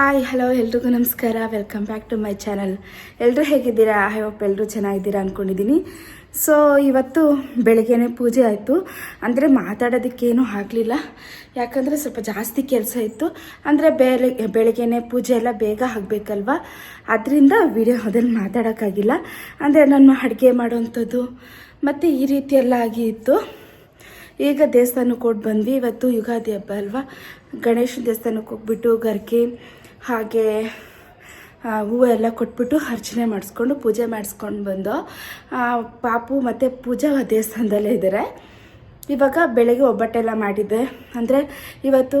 Hi hello ಎಲ್ರಿಗೂ ನಮಸ್ಕಾರ. Welcome back to my channel ಎಲ್ಲರೂ ಹೇಗಿದ್ದೀರಾ? ಐ ಹೋಪ್ ಎಲ್ಲರೂ ಚೆನ್ನಾಗಿದ್ದೀರಾ ಅಂದ್ಕೊಂಡಿದ್ದೀನಿ ಸೊ ಇವತ್ತು ಬೆಳಗ್ಗೆನೇ ಪೂಜೆ ಆಯಿತು. ಅಂದರೆ ಮಾತಾಡೋದಕ್ಕೇನೂ ಆಗಲಿಲ್ಲ. ಯಾಕಂದರೆ ಸ್ವಲ್ಪ ಜಾಸ್ತಿ ಕೆಲಸ ಇತ್ತು. ಅಂದರೆ ಬೆಳಗ್ಗೆ ಬೆಳಗ್ಗೆನೇ ಪೂಜೆ ಎಲ್ಲ ಬೇಗ ಆಗಬೇಕಲ್ವ? ಅದರಿಂದ ಅದನ್ನು ಮಾತಾಡೋಕ್ಕಾಗಿಲ್ಲ. ಅಂದರೆ ನಾನು ಅಡುಗೆ ಮಾಡೋವಂಥದ್ದು ಮತ್ತು ಈ ರೀತಿ ಎಲ್ಲ ಆಗಿತ್ತು. ಈಗ ದೇವಸ್ಥಾನಕ್ಕೆ ಕೊಟ್ಟು ಬಂದ್ವಿ. ಇವತ್ತು ಯುಗಾದಿ ಹಬ್ಬ ಅಲ್ವಾ? ಗಣೇಶನ ದೇವಸ್ಥಾನಕ್ಕೆ ಹೋಗ್ಬಿಟ್ಟು ಗರ್ಗೆ ಹಾಗೆ ಎಲ್ಲ ಕೊಟ್ಬಿಟ್ಟು ಅರ್ಚನೆ ಮಾಡಿಸ್ಕೊಂಡು ಪೂಜೆ ಮಾಡಿಸ್ಕೊಂಡು ಬಂದು ಪಾಪು ಮತ್ತು ಪೂಜಾ ದೇವಸ್ಥಾನದಲ್ಲೇ ಇದ್ದಾರೆ. ಇವಾಗ ಬೆಳಗ್ಗೆ ಒಬ್ಬಟ್ಟೆಲ್ಲ ಮಾಡಿದ್ದೆ. ಅಂದರೆ ಇವತ್ತು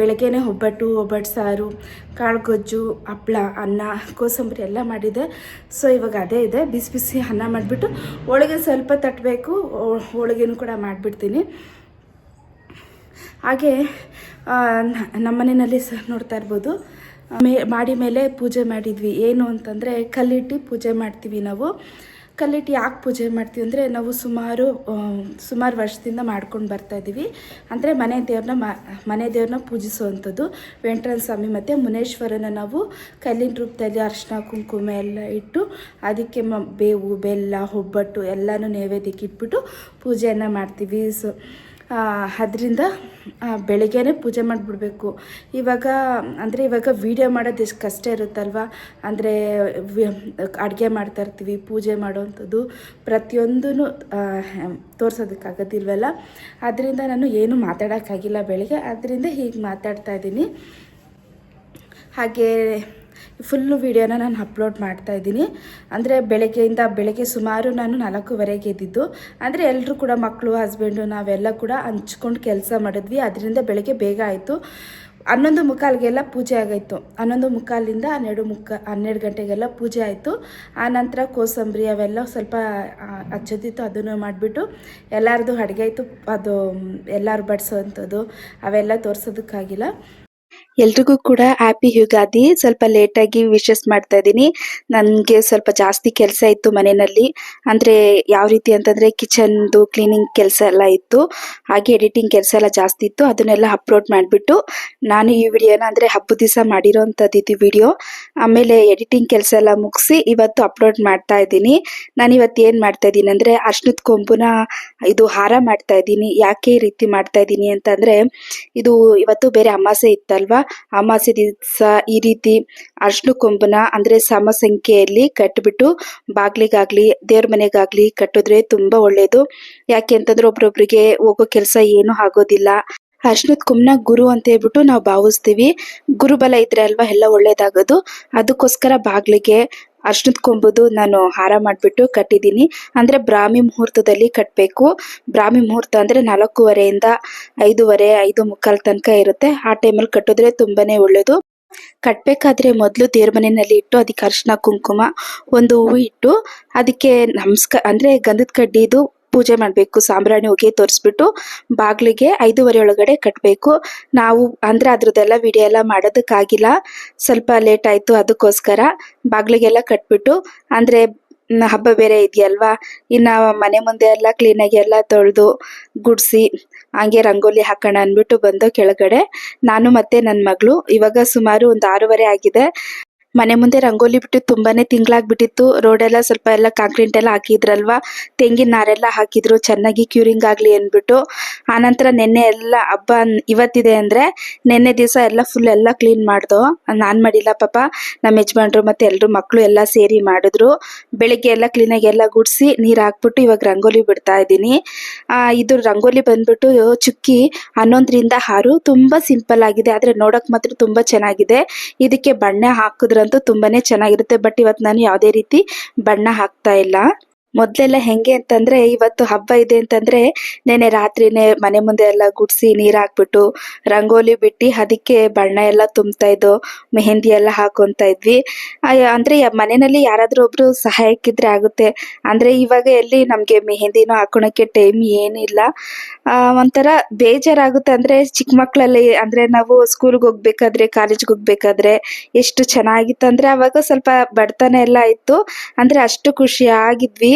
ಬೆಳಗ್ಗೆನೆ ಒಬ್ಬಟ್ಟು ಒಬ್ಬಟ್ಟು ಸಾರು ಕಾಳು ಗೊಜ್ಜು ಹಪ್ಳ, ಅನ್ನ, ಕೋಸಂಬರಿ ಎಲ್ಲ ಮಾಡಿದ್ದೆ. ಸೊ ಇವಾಗ ಅದೇ ಇದೆ. ಬಿಸಿ ಬಿಸಿ ಅನ್ನ ಮಾಡಿಬಿಟ್ಟು, ಹೋಳಿಗೆ ಸ್ವಲ್ಪ ತಟ್ಟಬೇಕು. ಹೋಳಿಗೆನೂ ಕೂಡ ಮಾಡಿಬಿಡ್ತೀನಿ. ಹಾಗೆ ಆ, ನಮ್ಮ ಮನೆಯಲ್ಲಿ ಸಹ ನೋಡ್ತಾ ಇರ್ಬೋದು. ಮೇ ಮಾಡಿ ಮೇಲೆ ಪೂಜೆ ಮಾಡಿದ್ವಿ. ಏನು ಅಂತಂದರೆ ಕಲ್ಲಿಟ್ಟು ಪೂಜೆ ಮಾಡ್ತೀವಿ ನಾವು. ಕಲ್ಲಿಟ್ಟು ಯಾಕೆ ಪೂಜೆ ಮಾಡ್ತೀವಿ ಅಂದರೆ ನಾವು ಸುಮಾರು ಸುಮಾರು ವರ್ಷದಿಂದ ಮಾಡ್ಕೊಂಡು ಬರ್ತಾ ಇದ್ದೀವಿ. ಅಂದರೆ ಮನೆ ದೇವ್ರನ್ನ ಮನೆ ದೇವ್ರನ್ನ ಪೂಜಿಸುವಂಥದ್ದು. ವೆಂಕಟರಾಯ ಸ್ವಾಮಿ ಮತ್ತು ಮುನೇಶ್ವರನ ನಾವು ಕಲ್ಲಿನ ರೂಪದಲ್ಲಿ ಅರಿಶಿನ ಕುಂಕುಮ ಎಲ್ಲ ಇಟ್ಟು ಅದಕ್ಕೆ ಬೇವು ಬೆಲ್ಲ ಒಬ್ಬಟ್ಟು ಎಲ್ಲನೂ ನೈವೇದ್ಯಕ್ಕೆ ಇಟ್ಬಿಟ್ಟು ಪೂಜೆಯನ್ನು ಮಾಡ್ತೀವಿ. ಸೊ ಅದರಿಂದ ಬೆಳಗ್ಗೆನೇ ಪೂಜೆ ಮಾಡಿಬಿಡ್ಬೇಕು. ಇವಾಗ, ಅಂದರೆ ಇವಾಗ ವೀಡಿಯೋ ಮಾಡೋದು ಎಷ್ಟು ಕಷ್ಟ ಇರುತ್ತಲ್ವ? ಅಂದರೆ ಅಡುಗೆ ಮಾಡ್ತಾ ಇರ್ತೀವಿ, ಪೂಜೆ ಮಾಡೋವಂಥದ್ದು ಪ್ರತಿಯೊಂದೂ ತೋರ್ಸೋದಕ್ಕಾಗೋದಿಲ್ವಲ್ಲ ಅದರಿಂದ ನಾನು ಏನು ಮಾತಾಡೋಕ್ಕಾಗಿಲ್ಲ ಬೆಳಗ್ಗೆ. ಅದರಿಂದ ಹೀಗೆ ಮಾತಾಡ್ತಾ ಇದ್ದೀನಿ. ಹಾಗೆ ಫುಲ್ಲು ವೀಡಿಯೋನ ನಾನು ಅಪ್ಲೋಡ್ ಮಾಡ್ತಾ ಇದ್ದೀನಿ. ಅಂದರೆ ಬೆಳಗ್ಗೆಯಿಂದ ಬೆಳಗ್ಗೆ ಸುಮಾರು ನಾನು ನಾಲ್ಕೂವರೆಗೆ ಎದ್ದಿದ್ದು. ಅಂದರೆ ಎಲ್ಲರೂ ಕೂಡ ಮಕ್ಕಳು ಹಸ್ಬೆಂಡು ನಾವೆಲ್ಲ ಕೂಡ ಹಂಚ್ಕೊಂಡು ಕೆಲಸ ಮಾಡಿದ್ವಿ. ಅದರಿಂದ ಬೆಳಗ್ಗೆ ಬೇಗ ಆಯಿತು. ಹನ್ನೊಂದು ಮುಕ್ಕಾಲಿಗೆಲ್ಲ ಪೂಜೆ ಆಗಾಯಿತು ಹನ್ನೊಂದು ಮುಕ್ಕಾಲಿಂದ ಹನ್ನೆರಡು ಮುಕ್ಕ, ಹನ್ನೆರಡು ಗಂಟೆಗೆಲ್ಲ ಪೂಜೆ ಆಯಿತು. ಆನಂತರ ಕೋಸಂಬರಿ ಅವೆಲ್ಲ ಸ್ವಲ್ಪ ಹಚ್ಚೋದಿತ್ತು. ಅದನ್ನು ಮಾಡಿಬಿಟ್ಟು ಎಲ್ಲರದು ಅಡುಗೆ ಆಯಿತು. ಅದು, ಎಲ್ಲರೂ ಬಡಿಸೋವಂಥದ್ದು ಅವೆಲ್ಲ ತೋರಿಸೋದಕ್ಕಾಗಿಲ್ಲ. ಎಲ್ರಿಗೂ ಕೂಡ ಹ್ಯಾಪಿ ಯುಗಾದಿ. ಸ್ವಲ್ಪ ಲೇಟಾಗಿ ವಿಶಸ್ ಮಾಡ್ತಾ ಇದ್ದೀನಿ. ನನಗೆ ಸ್ವಲ್ಪ ಜಾಸ್ತಿ ಕೆಲಸ ಇತ್ತು ಮನೆಯಲ್ಲಿ. ಅಂದರೆ ಯಾವ ರೀತಿ ಅಂತಂದರೆ ಕಿಚನ್ದು ಕ್ಲೀನಿಂಗ್ ಕೆಲಸ ಎಲ್ಲ ಇತ್ತು. ಹಾಗೆ ಎಡಿಟಿಂಗ್ ಕೆಲಸ ಎಲ್ಲ ಜಾಸ್ತಿ ಇತ್ತು. ಅದನ್ನೆಲ್ಲ ಅಪ್ಲೋಡ್ ಮಾಡಿಬಿಟ್ಟು ನಾನು ಈ ವಿಡಿಯೋನ ಅಂದರೆ ಹಬ್ಬದ ದಿವಸ ಮಾಡಿರೋವಂಥದ್ದು ಇದು ವಿಡಿಯೋ ಆಮೇಲೆ ಎಡಿಟಿಂಗ್ ಕೆಲಸ ಎಲ್ಲ ಮುಗಿಸಿ ಇವತ್ತು ಅಪ್ಲೋಡ್ ಮಾಡ್ತಾ ಇದ್ದೀನಿ. ನಾನು ಇವತ್ತು ಏನು ಮಾಡ್ತಾ ಇದ್ದೀನಿ ಅಂದರೆ ಅರ್ಶನದ ಕೊಂಬುನ ಇದು ಹಾರ ಮಾಡ್ತಾ ಇದ್ದೀನಿ. ಯಾಕೆ ರೀತಿ ಮಾಡ್ತಾ ಇದ್ದೀನಿ ಅಂತಂದರೆ ಇದು ಇವತ್ತು ಬೇರೆ ಅಮಾಸೆ ಇತ್ತಲ್ವಾ? ಅಮಾಸೆ ದಿವಸ ಈ ರೀತಿ ಅರ್ಶಿನ ಕೊಂಬನ ಅಂದರೆ ಸಮ ಸಂಖ್ಯೆಯಲ್ಲಿ ಕಟ್ಟಿಬಿಟ್ಟು ಬಾಗ್ಲಿಗಾಗ್ಲಿ, ದೇವ್ರ ಮನೆಗಾಗ್ಲಿ ಕಟ್ಟಿದ್ರೆ ತುಂಬಾ ಒಳ್ಳೇದು. ಯಾಕೆ ಅಂತಂದ್ರೆ ಒಬ್ರೊಬ್ರಿಗೆ ಹೋಗೋ ಕೆಲಸ ಏನೂ ಆಗೋದಿಲ್ಲ. ಅರ್ಶಿನದ ಕುಮ್ನ ಗುರು ಅಂತ ಹೇಳ್ಬಿಟ್ಟು ನಾವು ಭಾವಿಸ್ತೀವಿ. ಗುರುಬಲ ಇದ್ರೆ ಅಲ್ವಾ ಎಲ್ಲ ಒಳ್ಳೇದಾಗೋದು. ಅದಕ್ಕೋಸ್ಕರ ಬಾಗ್ಲಿಗೆ ಅರ್ಶಿನದ ಕೊಂಬುದು ನಾನು ಹಾರ ಮಾಡಿಬಿಟ್ಟು ಕಟ್ಟಿದ್ದೀನಿ. ಅಂದರೆ ಬ್ರಾಹ್ಮಿ ಮುಹೂರ್ತದಲ್ಲಿ ಕಟ್ಟಬೇಕು ಬ್ರಾಹ್ಮಿ ಮುಹೂರ್ತ ಅಂದರೆ ನಾಲ್ಕೂವರೆಯಿಂದ ಐದೂವರೆ, ಐದು ಮುಕ್ಕಾಲು ತನಕ ಇರುತ್ತೆ. ಆ ಟೈಮಲ್ಲಿ ಕಟ್ಟಿದ್ರೆ ತುಂಬಾನೇ ಒಳ್ಳೇದು. ಕಟ್ಟಬೇಕಾದ್ರೆ ಮೊದಲು ದೇವ್ರ ಮನೆಯಲ್ಲಿ ಇಟ್ಟು ಅದಕ್ಕೆ ಅರ್ಶಿನ ಕುಂಕುಮ, ಒಂದು ಹೂವು ಇಟ್ಟು ಅದಕ್ಕೆ ನಮಸ್ಕಾರ ಅಂದರೆ ಗಂಧದ ಕಡ್ಡಿದು ಪೂಜೆ ಮಾಡಬೇಕು, ಸಾಂಬ್ರಾಣಿ ಹೋಗಿ ತೋರಿಸ್ಬಿಟ್ಟು ಬಾಗಿಲಿಗೆ ಐದೂವರೆ ಒಳಗಡೆ ಕಟ್ಟಬೇಕು ನಾವು ಅಂದರೆ ಅದ್ರದ್ದೆಲ್ಲ ವಿಡಿಯೋ ಎಲ್ಲ ಮಾಡೋದಕ್ಕಾಗಿಲ್ಲ. ಸ್ವಲ್ಪ ಲೇಟ್ ಆಯಿತು ಅದಕ್ಕೋಸ್ಕರ ಬಾಗಿಲಿಗೆಲ್ಲ ಕಟ್ಬಿಟ್ಟು, ಅಂದರೆ ಹಬ್ಬ ಬೇರೆ ಇದೆಯಲ್ವಾ, ಇನ್ನು ಮನೆ ಮುಂದೆ ಎಲ್ಲ ಕ್ಲೀನಾಗಿ ಎಲ್ಲ ತೊಳೆದು ಗುಡಿಸಿ, ಹಂಗೆ ರಂಗೋಲಿ ಹಾಕೋಣ ಅಂದ್ಬಿಟ್ಟು ಬಂದು ಕೆಳಗಡೆ ನಾನು ಮತ್ತು ನನ್ನ ಮಗಳು. ಇವಾಗ ಸುಮಾರು ಒಂದು ಆರೂವರೆ ಆಗಿದೆ. ಮನೆ ಮುಂದೆ ರಂಗೋಲಿ ಬಿಟ್ಟು ತುಂಬಾನೇ ತಿಂಗಳಾಗ್ಬಿಟ್ಟಿತ್ತು. ರೋಡೆಲ್ಲ ಸ್ವಲ್ಪ ಎಲ್ಲ ಕಾಂಕ್ರೀಟ್ ಎಲ್ಲ ಹಾಕಿದ್ರಲ್ವಾ? ತೆಂಗಿನ ನಾರೆಲ್ಲ ಹಾಕಿದ್ರು, ಚೆನ್ನಾಗಿ ಕ್ಯೂರಿಂಗ್ ಆಗ್ಲಿ ಅಂದ್ಬಿಟ್ಟು. ಆನಂತರ ನೆನ್ನೆ ಎಲ್ಲ ಹಬ್ಬ ಇವತ್ತಿದೆ ಅಂದ್ರೆ ನೆನ್ನೆ ದಿವಸ ಎಲ್ಲ ಫುಲ್ ಎಲ್ಲ ಕ್ಲೀನ್ ಮಾಡ್ದೋ. ನಾನ್ ಮಾಡಿಲ್ಲ ಪಾಪ. ನಮ್ಮ ಯಜಮಾನ್ರು ಮತ್ತೆ ಎಲ್ರು ಮಕ್ಕಳು ಎಲ್ಲ ಸೇರಿ ಮಾಡಿದ್ರು. ಬೆಳಿಗ್ಗೆ ಎಲ್ಲ ಕ್ಲೀನಾಗಿ ಎಲ್ಲ ಗುಡಿಸಿ ನೀರ್ ಹಾಕ್ಬಿಟ್ಟು ಇವಾಗ ರಂಗೋಲಿ ಬಿಡ್ತಾ ಇದ್ದೀನಿ. ಇದು ರಂಗೋಲಿ ಬಂದ್ಬಿಟ್ಟು ಚುಕ್ಕಿ ಹನ್ನೊಂದರಿಂದ ಆರು ತುಂಬಾ ಸಿಂಪಲ್ ಆಗಿದೆ. ಆದ್ರೆ ನೋಡೋಕೆ ಮಾತ್ರ ತುಂಬಾ ಚೆನ್ನಾಗಿದೆ. ಇದಕ್ಕೆ ಬಣ್ಣ ಹಾಕಿದ್ರಂತೂ ತುಂಬಾನೇ ಚೆನ್ನಾಗಿರುತ್ತೆ. ಬಟ್ ಇವತ್ತು ನಾನು ಯಾವುದೇ ರೀತಿ ಬಣ್ಣ ಹಾಕ್ತಾ ಇಲ್ಲ. ಮೊದ್ಲೆಲ್ಲ ಹೆಂಗೆ ಅಂತಂದ್ರೆ, ಇವತ್ತು ಹಬ್ಬ ಇದೆ ಅಂತಂದ್ರೆ, ನೆನೆ ರಾತ್ರಿನೇ ಮನೆ ಮುಂದೆ ಎಲ್ಲ ಗುಡಿಸಿ ನೀರ್ ಹಾಕ್ಬಿಟ್ಟು, ರಂಗೋಲಿ ಬಿಟ್ಟು ಅದಕ್ಕೆ ಬಣ್ಣ ಎಲ್ಲ ತುಂಬ್ತಾ ಇದ್ದೋ, ಮೆಹಂದಿ ಎಲ್ಲ ಹಾಕೊಂತ ಇದ್ವಿ. ಅಂದ್ರೆ ಮನೆಯಲ್ಲಿ ಯಾರಾದ್ರೂ ಒಬ್ರು ಸಹಾಯಕ್ಕಿದ್ರೆ ಆಗುತ್ತೆ. ಅಂದ್ರೆ ಇವಾಗ ಎಲ್ಲಿ ನಮ್ಗೆ ಮೆಹಂದಿನೂ ಹಾಕೊಳಕ್ಕೆ ಟೈಮ್ ಏನಿಲ್ಲ ಒಂಥರ ಬೇಜಾರಾಗುತ್ತೆ ಅಂದ್ರೆ ಚಿಕ್ಕ ಮಕ್ಕಳಲ್ಲಿ ಅಂದ್ರೆ ನಾವು ಸ್ಕೂಲ್ಗೆ ಹೋಗ್ಬೇಕಾದ್ರೆ ಕಾಲೇಜ್ಗೆ ಹೋಗ್ಬೇಕಾದ್ರೆ ಎಷ್ಟು ಚೆನ್ನಾಗಿತ್ತು ಅಂದ್ರೆ ಅವಾಗ ಸ್ವಲ್ಪ ಬಡತನ ಎಲ್ಲ ಇತ್ತು. ಅಂದ್ರೆ ಅಷ್ಟು ಖುಷಿ ಆಗಿದ್ವಿ.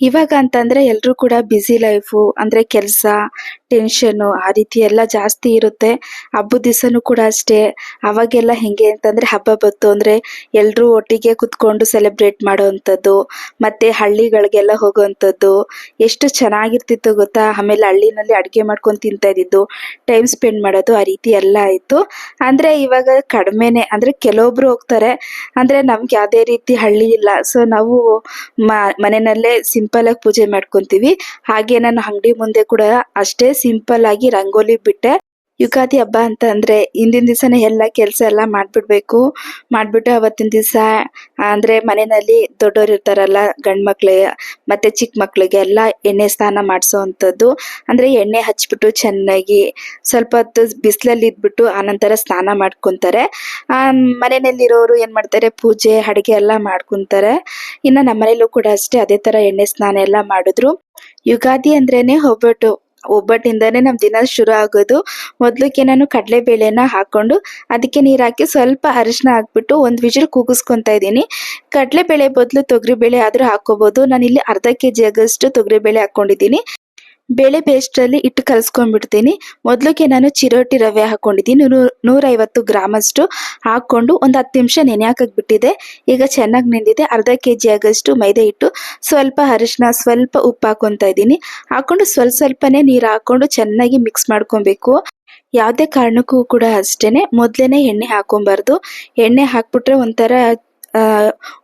ಇವಾಗ ಅಂತಂದ್ರೆ ಎಲ್ಲರೂ ಕೂಡ ಬ್ಯುಸಿ ಲೈಫು ಅಂದ್ರೆ ಕೆಲಸ ಟೆನ್ಷನ್ ಆ ರೀತಿ ಎಲ್ಲ ಜಾಸ್ತಿ ಇರುತ್ತೆ. ಹಬ್ಬದ ದಿವಸನೂ ಕೂಡ ಅಷ್ಟೇ. ಅವಾಗೆಲ್ಲ ಹೆಂಗೆ ಅಂತಂದ್ರೆ ಹಬ್ಬ ಬಂತು ಅಂದ್ರೆ ಎಲ್ಲರೂ ಒಟ್ಟಿಗೆ ಕುತ್ಕೊಂಡು ಸೆಲೆಬ್ರೇಟ್ ಮಾಡೋವಂಥದ್ದು, ಮತ್ತೆ ಹಳ್ಳಿಗಳಿಗೆಲ್ಲ ಹೋಗುವಂಥದ್ದು. ಎಷ್ಟು ಚೆನ್ನಾಗಿರ್ತಿತ್ತು ಗೊತ್ತಾ? ಆಮೇಲೆ ಹಳ್ಳಿನಲ್ಲಿ ಅಡುಗೆ ಮಾಡ್ಕೊಂಡು ತಿಂತಾ ಇದ್ದಿದ್ದು ಟೈಮ್ ಸ್ಪೆಂಡ್ ಮಾಡೋದು ಆ ರೀತಿ ಎಲ್ಲ ಆಯ್ತು. ಅಂದ್ರೆ ಇವಾಗ ಕಡಿಮೆನೆ, ಅಂದ್ರೆ ಕೆಲವೊಬ್ರು ಹೋಗ್ತಾರೆ, ಅಂದ್ರೆ ನಮ್ಗೆ ಯಾವುದೇ ರೀತಿ ಹಳ್ಳಿ ಇಲ್ಲ. ಸೊ ನಾವು ಮನೆಯಲ್ಲೇ ಸಿಂಪಲ್ ಆಗಿ ಪೂಜೆ ಮಾಡ್ಕೊಂತೀವಿ. ಹಾಗೆ ನಾನು ಅಂಗಡಿ ಮುಂದೆ ಕೂಡ ಅಷ್ಟೇ ಸಿಂಪಲ್ ಆಗಿ ರಂಗೋಲಿ ಬಿಟ್ಟೆ. ಯುಗಾದಿ ಹಬ್ಬ ಅಂತ ಅಂದ್ರೆ ಹಿಂದಿನ ದಿವಸನೇ ಎಲ್ಲ ಕೆಲಸ ಎಲ್ಲ ಮಾಡ್ಬಿಡ್ಬೇಕು. ಮಾಡ್ಬಿಟ್ಟು ಅವತ್ತಿನ ದಿವಸ, ಅಂದ್ರೆ ಮನೆಯಲ್ಲಿ ದೊಡ್ಡವರು ಇರ್ತಾರಲ್ಲ, ಗಂಡ್ ಮಕ್ಳಿಗೆ ಮತ್ತೆ ಚಿಕ್ಕ ಮಕ್ಳಿಗೆ ಎಲ್ಲ ಎಣ್ಣೆ ಸ್ನಾನ ಮಾಡಿಸೋವಂಥದ್ದು ಅಂದ್ರೆ ಎಣ್ಣೆ ಹಚ್ಬಿಟ್ಟು ಚೆನ್ನಾಗಿ ಸ್ವಲ್ಪ ಹೊತ್ತು ಬಿಸಿಲಲ್ಲಿ ಇದ್ಬಿಟ್ಟು ಆನಂತರ ಸ್ನಾನ ಮಾಡ್ಕೊಂತಾರೆ. ಆ, ಮನೆಯಲ್ಲಿರೋರು ಏನ್ ಮಾಡ್ತಾರೆ, ಪೂಜೆ, ಅಡುಗೆ ಎಲ್ಲ ಮಾಡ್ಕೊಂತಾರೆ. ಇನ್ನ ನಮ್ಮ ಮನೇಲೂ ಕೂಡ ಅಷ್ಟೇ ಅದೇ ತರ ಎಣ್ಣೆ ಸ್ನಾನ ಎಲ್ಲ ಮಾಡಿದ್ರು. ಯುಗಾದಿ ಅಂದ್ರೇನೆ ಒಬ್ಬಟ್ಟು ಒಬ್ಬಟ್ಟಿಂದಾನೇ ನಮ್ಮ ದಿನ ಶುರು ಆಗೋದು. ಮೊದಲಕ್ಕೆ ನಾನು ಕಡಲೆಬೇಳೆನ ಹಾಕೊಂಡು ಅದಕ್ಕೆ ನೀರು ಹಾಕಿ ಸ್ವಲ್ಪ ಅರಿಶಿನ ಹಾಕ್ಬಿಟ್ಟು ಒಂದು ವಿಜಿಲ್ ಕೂಗಿಸ್ಕೊತಾ ಇದ್ದೀನಿ. ಕಡಲೆಬೇಳೆ ಬದಲು ತೊಗರಿಬೇಳೆ ಆದ್ರೂ ಹಾಕ್ಕೋಬೋದು. ನಾನು ಇಲ್ಲಿ ಅರ್ಧ ಕೆಜಿ ಆಗೋಷ್ಟು ತೊಗರಿಬೇಳೆ ಹಾಕೊಂಡಿದ್ದೀನಿ ಬೇಳೆ ಪೇಸ್ಟಲ್ಲಿ ಇಟ್ಟು ಕಲಿಸ್ಕೊಂಡ್ಬಿಡ್ತೀನಿ. ಮೊದಲಿಗೆ ನಾನು ಚಿರೋಟಿ ರವೆ ಹಾಕೊಂಡಿದ್ದೀನಿ. ನೂರ, ನೂರೈವತ್ತು ಗ್ರಾಮಷ್ಟು ಹಾಕ್ಕೊಂಡು ಒಂದು ಹತ್ತು ನಿಮಿಷ ನೆನೆ ಹಾಕಕ್ಬಿಟ್ಟಿದೆ ಈಗ ಚೆನ್ನಾಗಿ ನೆಂದಿದೆ. ಅರ್ಧ ಕೆ ಜಿ ಆಗಷ್ಟು ಮೈದಾ ಹಿಟ್ಟು, ಸ್ವಲ್ಪ ಅರಿಶಿನ ಸ್ವಲ್ಪ ಉಪ್ಪು ಹಾಕೊತಾ ಇದ್ದೀನಿ. ಹಾಕೊಂಡು ಸ್ವಲ್ಪ ಸ್ವಲ್ಪನೇ ನೀರು ಹಾಕೊಂಡು ಚೆನ್ನಾಗಿ ಮಿಕ್ಸ್ ಮಾಡ್ಕೊಬೇಕು. ಯಾವುದೇ ಕಾರಣಕ್ಕೂ ಕೂಡ ಅಷ್ಟೇನೆ. ಮೊದಲೇ ಎಣ್ಣೆ ಹಾಕೊಬಾರ್ದು. ಎಣ್ಣೆ ಹಾಕ್ಬಿಟ್ರೆ ಒಂಥರ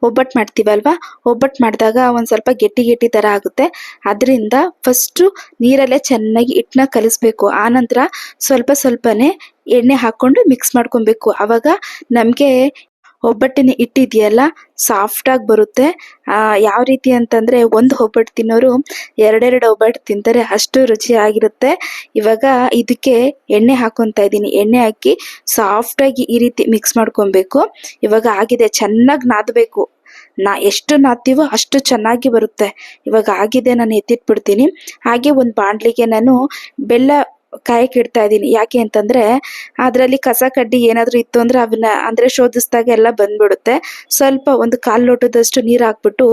ಒಬ್ಬಟ್ಟು ಮಾಡ್ತೀವಲ್ವಾ ಒಬ್ಬಟ್ಟು ಮಾಡಿದಾಗ ಒಂದು ಸ್ವಲ್ಪ ಗಟ್ಟಿ ಗೆಟ್ಟಿ ಥರ ಆಗುತ್ತೆ. ಅದರಿಂದ ಫಸ್ಟು ನೀರಲ್ಲೇ ಚೆನ್ನಾಗಿ ಹಿಟ್ಟನ್ನ ಕಲಿಸ್ಬೇಕು. ಆನಂತರ ಸ್ವಲ್ಪ ಸ್ವಲ್ಪನೇ ಎಣ್ಣೆ ಹಾಕ್ಕೊಂಡು ಮಿಕ್ಸ್ ಮಾಡ್ಕೊಬೇಕು. ಆವಾಗ ನಮಗೆ ಒಬ್ಬಟ್ಟಿನ ಸಾಫ್ಟ್ ಸಾಫ್ಟಾಗಿ ಬರುತ್ತೆ. ಯಾವ ರೀತಿ ಅಂತಂದ್ರೆ ಒಂದು ಒಬ್ಬಟ್ಟು ತಿನ್ನೋರು ಎರಡೆರಡು ಒಬ್ಬಟ್ಟು ತಿಂತಾರೆ, ಅಷ್ಟು ರುಚಿಯಾಗಿರುತ್ತೆ. ಇವಾಗ ಇದಕ್ಕೆ ಎಣ್ಣೆ ಹಾಕೊತಾ ಇದ್ದೀನಿ. ಎಣ್ಣೆ ಹಾಕಿ ಸಾಫ್ಟಾಗಿ ಈ ರೀತಿ ಮಿಕ್ಸ್ ಮಾಡ್ಕೊಬೇಕು. ಇವಾಗ ಆಗಿದೆ, ಚೆನ್ನಾಗಿ ನಾದಬೇಕು. ನಾ ಎಷ್ಟು ನಾದ್ತೀವೋ ಅಷ್ಟು ಚೆನ್ನಾಗಿ ಬರುತ್ತೆ. ಇವಾಗ ಆಗಿದೆ, ನಾನು ಎತ್ತಿಟ್ಬಿಡ್ತೀನಿ. ಹಾಗೆ ಒಂದು ಬಾಣಲಿಗೆ ನಾನು ಬೆಲ್ಲ ಕಾಯಕ್ಕೆ ಇಡ್ತಾ ಇದ್ದೀನಿ. ಯಾಕೆ ಅಂತಂದ್ರೆ ಅದರಲ್ಲಿ ಕಸ ಕಡ್ಡಿ ಏನಾದರೂ ಇತ್ತು ಅಂದ್ರೆ ಅವನ್ನ ಅಂದ್ರೆ ಶೋಧಿಸಿದಾಗ ಎಲ್ಲ ಬಂದ್ಬಿಡುತ್ತೆ. ಸ್ವಲ್ಪ ಒಂದು ಕಾಲು ಲೋಟದಷ್ಟು ನೀರು ಹಾಕ್ಬಿಟ್ಟು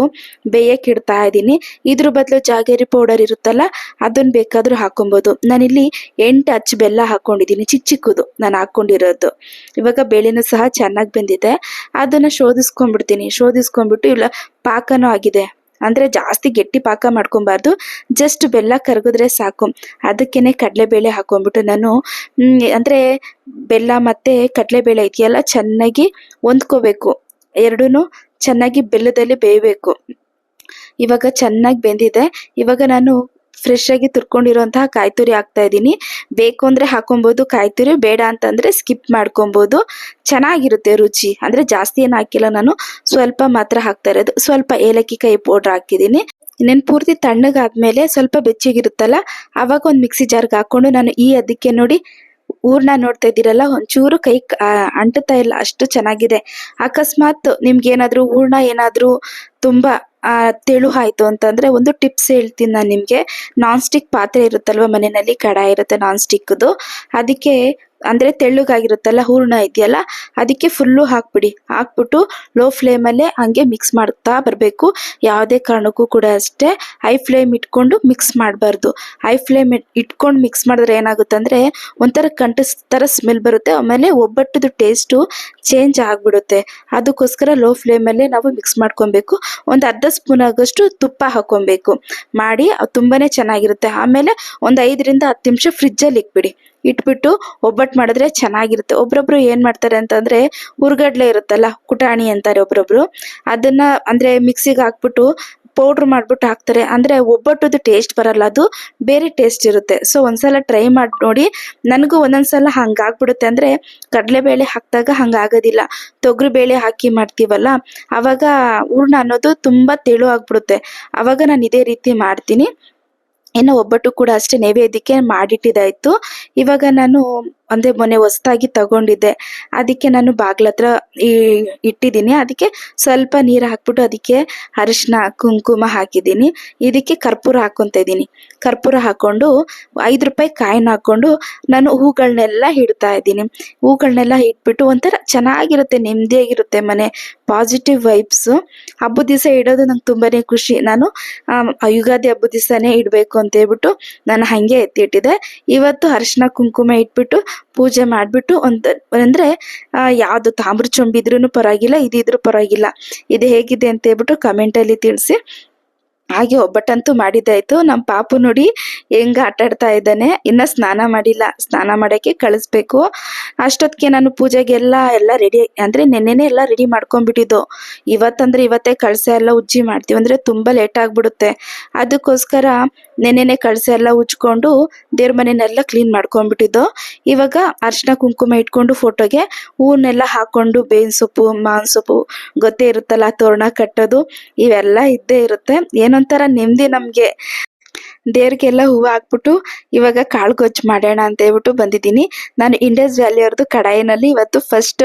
ಬೇಯಕ್ಕೆ ಇಡ್ತಾ ಇದ್ದೀನಿ. ಇದ್ರ ಬದಲು ಜಾಗೇರಿ ಪೌಡರ್ ಇರುತ್ತಲ್ಲ ಅದನ್ನ ಬೇಕಾದ್ರೂ ಹಾಕೊಬೋದು. ನಾನಿಲ್ಲಿ ಎಂಟು ಅಚ್ಚು ಬೆಲ್ಲ ಹಾಕೊಂಡಿದ್ದೀನಿ ಚಿಕ್ಕ ಚಿಕ್ಕದು ನಾನು ಹಾಕೊಂಡಿರೋದು. ಇವಾಗ ಬೇಳೆನೂ ಸಹ ಚೆನ್ನಾಗಿ ಬೆಂದಿದೆ. ಅದನ್ನ ಶೋಧಿಸ್ಕೊಂಡ್ಬಿಡ್ತೀನಿ. ಶೋಧಿಸ್ಕೊಂಡ್ಬಿಟ್ಟು ಇಲ್ಲ, ಪಾಕನೂ ಆಗಿದೆ. ಅಂದ್ರೆ ಜಾಸ್ತಿ ಗಟ್ಟಿ ಪಾಕ ಮಾಡ್ಕೊಬಾರ್ದು. ಜಸ್ಟ್ ಬೆಲ್ಲ ಕರಗಿದ್ರೆ ಸಾಕು. ಅದಕ್ಕೇನೆ ಕಡಲೆಬೇಳೆ ಹಾಕೊಂಡ್ಬಿಟ್ಟು ನಾನು ಅಂದರೆ ಬೆಲ್ಲ ಮತ್ತೆ ಕಡಲೆಬೇಳೆ ಇದೆಯಲ್ಲ ಚೆನ್ನಾಗಿ ಹೊಂದ್ಕೋಬೇಕು. ಎರಡೂ ಚೆನ್ನಾಗಿ ಬೆಲ್ಲದಲ್ಲಿ ಬೇಯಬೇಕು. ಇವಾಗ ಚೆನ್ನಾಗಿ ಬೆಂದಿದೆ. ಇವಾಗ ನಾನು ಫ್ರೆಶ್ ಆಗಿ ತುರ್ಕೊಂಡಿರುವಂತಹ ಕಾಯಿ ತುರಿ ಹಾಕ್ತಾ ಇದ್ದೀನಿ. ಬೇಕು ಅಂದ್ರೆ ಹಾಕೊಬಹುದು ಕಾಯಿ ತುರಿ ಬೇಡ ಅಂತಂದ್ರೆ ಸ್ಕಿಪ್ ಮಾಡ್ಕೊಬೋದು. ಚೆನ್ನಾಗಿರುತ್ತೆ ರುಚಿ. ಅಂದ್ರೆ ಜಾಸ್ತಿ ಏನು ಹಾಕಿಲ್ಲ ನಾನು. ಸ್ವಲ್ಪ ಮಾತ್ರ ಹಾಕ್ತಾ ಇರೋದು. ಸ್ವಲ್ಪ ಏಲಕ್ಕಿ ಕಾಯಿ ಪೌಡ್ರ್ ಹಾಕಿದ್ದೀನಿ. ಇನ್ನೇನು ಪೂರ್ತಿ ತಣ್ಣಗಾದ್ಮೇಲೆ ಸ್ವಲ್ಪ ಬೆಚ್ಚಗಿರುತ್ತಲ್ಲ ಆವಾಗ ಒಂದು ಮಿಕ್ಸಿ ಜಾರ್ಗೆ ಹಾಕೊಂಡು ನಾನು ಈ ಅದಕ್ಕೆ ನೋಡಿ ಊರ್ನ ನೋಡ್ತಾ ಇದ್ದೀರಲ್ಲ, ಒಂಚೂರು ಕೈ ಅಂಟುತ್ತಾ ಇಲ್ಲ, ಅಷ್ಟು ಚೆನ್ನಾಗಿದೆ. ಅಕಸ್ಮಾತ್ ನಿಮ್ಗೆ ಏನಾದರೂ ಹೂರ್ಣ ಏನಾದರೂ ತುಂಬಾ ತೆಳು ಆಯ್ತು ಅಂತಂದ್ರೆ ಒಂದು ಟಿಪ್ಸ್ ಹೇಳ್ತೀನಿ ನಾನು ನಿಮ್ಗೆ. ನಾನ್ ಸ್ಟಿಕ್ ಪಾತ್ರೆ ಇರುತ್ತಲ್ವ ಮನೆಯಲ್ಲಿ? ಕಡಾಯಿ ಇರುತ್ತೆ ನಾನ್ ಸ್ಟಿಕ್ದು ಅದಕ್ಕೆ ಅಂದ್ರೆ ತೆಳ್ಳಗಾಗಿರುತ್ತಲ್ಲ, ಹೂರ್ಣ ಇದೆಯಲ್ಲ, ಅದಕ್ಕೆ ಫುಲ್ಲು ಹಾಕ್ಬಿಡಿ. ಹಾಕ್ಬಿಟ್ಟು ಲೋ ಫ್ಲೇಮಲ್ಲೇ ಹಂಗೆ ಮಿಕ್ಸ್ ಮಾಡ್ತಾ ಬರಬೇಕು. ಯಾವುದೇ ಕಾರಣಕ್ಕೂ ಕೂಡ ಅಷ್ಟೇ ಹೈ ಫ್ಲೇಮ್ ಇಟ್ಕೊಂಡು ಮಿಕ್ಸ್ ಮಾಡಬಾರ್ದು. ಹೈ ಫ್ಲೇಮ್ ಇಟ್ಕೊಂಡು ಮಿಕ್ಸ್ ಮಾಡಿದ್ರೆ ಏನಾಗುತ್ತೆ ಅಂದ್ರೆ ಒಂಥರ ಕಂಟಸ್ ಥರ ಸ್ಮೆಲ್ ಬರುತ್ತೆ, ಆಮೇಲೆ ಒಬ್ಬಟ್ಟದು ಟೇಸ್ಟು ಚೇಂಜ್ ಆಗಿಬಿಡುತ್ತೆ. ಅದಕ್ಕೋಸ್ಕರ ಲೋ ಫ್ಲೇಮಲ್ಲೇ ನಾವು ಮಿಕ್ಸ್ ಮಾಡ್ಕೊಬೇಕು. ಒಂದು ಅರ್ಧ ಸ್ಪೂನ್ ಆಗಷ್ಟು ತುಪ್ಪ ಹಾಕೊಬೇಕು ಮಾಡಿ ತುಂಬಾನೇ ಚೆನ್ನಾಗಿರುತ್ತೆ. ಆಮೇಲೆ ಒಂದು ಐದರಿಂದ ಹತ್ತು ನಿಮಿಷ ಫ್ರಿಜ್ಜಲ್ಲಿ ಇಟ್ಬಿಡಿ. ಇಟ್ಬಿಟ್ಟು ಒಬ್ಬಟ್ಟು ಮಾಡಿದ್ರೆ ಚೆನ್ನಾಗಿರುತ್ತೆ. ಒಬ್ರೊಬ್ರು ಏನ್ ಮಾಡ್ತಾರೆ ಅಂತಂದ್ರೆ ಹುರ್ಗಡ್ಲೆ ಇರುತ್ತಲ್ಲ, ಕುಟಾಣಿ ಅಂತಾರೆ ಒಬ್ರೊಬ್ರು. ಅದನ್ನ ಅಂದ್ರೆ ಮಿಕ್ಸಿಗೆ ಹಾಕ್ಬಿಟ್ಟು ಪೌಡ್ರ್ ಮಾಡ್ಬಿಟ್ಟು ಹಾಕ್ತಾರೆ. ಅಂದ್ರೆ ಒಬ್ಬಟ್ಟದು ಟೇಸ್ಟ್ ಬರಲ್ಲ, ಅದು ಬೇರೆ ಟೇಸ್ಟ್ ಇರುತ್ತೆ. ಸೊ ಒಂದ್ಸಲ ಟ್ರೈ ಮಾಡಿ, ನೋಡಿ, ನನಗೂ ಒಂದೊಂದ್ಸಲ ಹಂಗಾಗ್ಬಿಡುತ್ತೆ. ಅಂದ್ರೆ ಕಡಲೆಬೇಳೆ ಹಾಕಿದಾಗ ಹಂಗಾಗೋದಿಲ್ಲ. ತೊಗರಿ ಬೇಳೆ ಹಾಕಿ ಮಾಡ್ತೀವಲ್ಲ, ಅವಾಗ ಹೂರ್ಣ ಅನ್ನೋದು ತುಂಬಾ ತೆಳು ಆಗ್ಬಿಡುತ್ತೆ. ಆವಾಗ ನಾನು ಇದೇ ರೀತಿ ಮಾಡ್ತೀನಿ. ಇನ್ನು ಒಬ್ಬಟ್ಟು ಕೂಡ ಅಷ್ಟೇ ನೈವೇದ್ಯಕ್ಕೆ ಮಾಡಿಟ್ಟಿದ್ದಾಯ್ತು. ಇವಾಗ ನಾನು ಅಂದರೆ ಮೊನ್ನೆ ಹೊಸ್ದಾಗಿ ತಗೊಂಡಿದ್ದೆ. ಅದಕ್ಕೆ ನಾನು ಬಾಗ್ಲತ್ರ ಇಟ್ಟಿದ್ದೀನಿ. ಅದಕ್ಕೆ ಸ್ವಲ್ಪ ನೀರು ಹಾಕ್ಬಿಟ್ಟು ಅದಕ್ಕೆ ಅರಿಶಿನ, ಕುಂಕುಮ ಹಾಕಿದ್ದೀನಿ. ಇದಕ್ಕೆ ಕರ್ಪೂರ ಹಾಕೊಂತ ಇದ್ದೀನಿ. ಕರ್ಪೂರ ಹಾಕ್ಕೊಂಡು ಐದು ರೂಪಾಯಿ ಕಾಯಿನ ಹಾಕ್ಕೊಂಡು ನಾನು ಹೂಗಳನ್ನೆಲ್ಲ ಇಡ್ತಾ ಇದ್ದೀನಿ. ಹೂಗಳನ್ನೆಲ್ಲ ಇಟ್ಬಿಟ್ಟು ಒಂಥರ ಚೆನ್ನಾಗಿರುತ್ತೆ, ನೆಮ್ಮದಿಯಾಗಿರುತ್ತೆ ಮನೆ. ಪಾಸಿಟಿವ್ ವೈಬ್ಸು ಹಬ್ಬದ ದಿವಸ ಇಡೋದು ನಂಗೆ ತುಂಬಾ ಖುಷಿ. ನಾನು ಯುಗಾದಿ ಹಬ್ಬದ ದಿವಸನೇ ಇಡಬೇಕು ಅಂತ ಹೇಳ್ಬಿಟ್ಟು ನಾನು ಹಾಗೆ ಎತ್ತಿಟ್ಟಿದ್ದೆ ಇವತ್ತು ಅರಿಶಿನ, ಕುಂಕುಮ ಇಟ್ಬಿಟ್ಟು ಪೂಜೆ ಮಾಡಿಬಿಟ್ಟು ಒಂದು ಅಂದರೆ ಯಾವುದು ತಾಮ್ರ ಚೊಂಬಿದ್ರೂ ಪರವಾಗಿಲ್ಲ, ಇದಿದ್ರೂ ಪರವಾಗಿಲ್ಲ. ಇದು ಹೇಗಿದೆ ಅಂತ ಹೇಳ್ಬಿಟ್ಟು ಕಮೆಂಟಲ್ಲಿ ತಿಳಿಸಿ. ಹಾಗೆ ಒಬ್ಬಟ್ಟಂತೂ ಮಾಡಿದ್ದಾಯಿತು. ನಮ್ಮ ಪಾಪು ನೋಡಿ ಹೆಂಗ ಆಟಾಡ್ತಾ ಇದ್ದಾನೆ. ಇನ್ನ ಸ್ನಾನ ಮಾಡಿಲ್ಲ. ಸ್ನಾನ ಮಾಡಕ್ಕೆ ಕಳಿಸ್ಬೇಕು. ಅಷ್ಟೊತ್ತಿಗೆ ನಾನು ಪೂಜೆಗೆಲ್ಲ ಎಲ್ಲ ರೆಡಿ ಅಂದ್ರೆ ನೆನ್ನೆನೇ ಎಲ್ಲ ರೆಡಿ ಮಾಡ್ಕೊಂಡ್ಬಿಟ್ಟಿದ್ದು. ಇವತ್ತಂದ್ರೆ ಇವತ್ತೇ ಕಳಸ ಎಲ್ಲ ಉಜ್ಜಿ ಮಾಡ್ತೀವಿ. ಅಂದ್ರೆ ತುಂಬಾ ಲೇಟ್ ಆಗ್ಬಿಡುತ್ತೆ. ಅದಕ್ಕೋಸ್ಕರ ನೆನ್ನೆನೆ ಕಳಸ ಎಲ್ಲ ಉಜ್ಕೊಂಡು ದೇವ್ರ ಮನೆನೆಲ್ಲ ಕ್ಲೀನ್ ಮಾಡ್ಕೊಂಡ್ಬಿಟ್ಟಿದ್ದು. ಇವಾಗ ಅರ್ಶಿನ ಕುಂಕುಮ ಇಟ್ಕೊಂಡು ಫೋಟೋಗೆ ಹೂವನ್ನೆಲ್ಲ ಹಾಕೊಂಡು ಬೇವಿನ ಸೊಪ್ಪು, ಮಾವಿನ ಸೊಪ್ಪು, ಗೊತ್ತೇ ಇರುತ್ತಲ್ಲ, ತೋರಣ, ಕಟ್ಟೋದು, ಇವೆಲ್ಲ ಇದ್ದೇ ಇರುತ್ತೆ. ಏನೊಂಥರ ನೆಮ್ಮದಿ ನಮಗೆ. ದೇವ್ರಿಗೆಲ್ಲ ಹೂವು ಹಾಕ್ಬಿಟ್ಟು ಇವಾಗ ಕಾಳು ಗೊಜ್ಜು ಮಾಡೋಣ ಅಂತ ಹೇಳ್ಬಿಟ್ಟು ಬಂದಿದ್ದೀನಿ. ನಾನು ಇಂಡಸ್ ವ್ಯಾಲಿ ಅವ್ರದ್ದು ಕಡಾಯಿನಲ್ಲಿ ಇವತ್ತು ಫಸ್ಟ್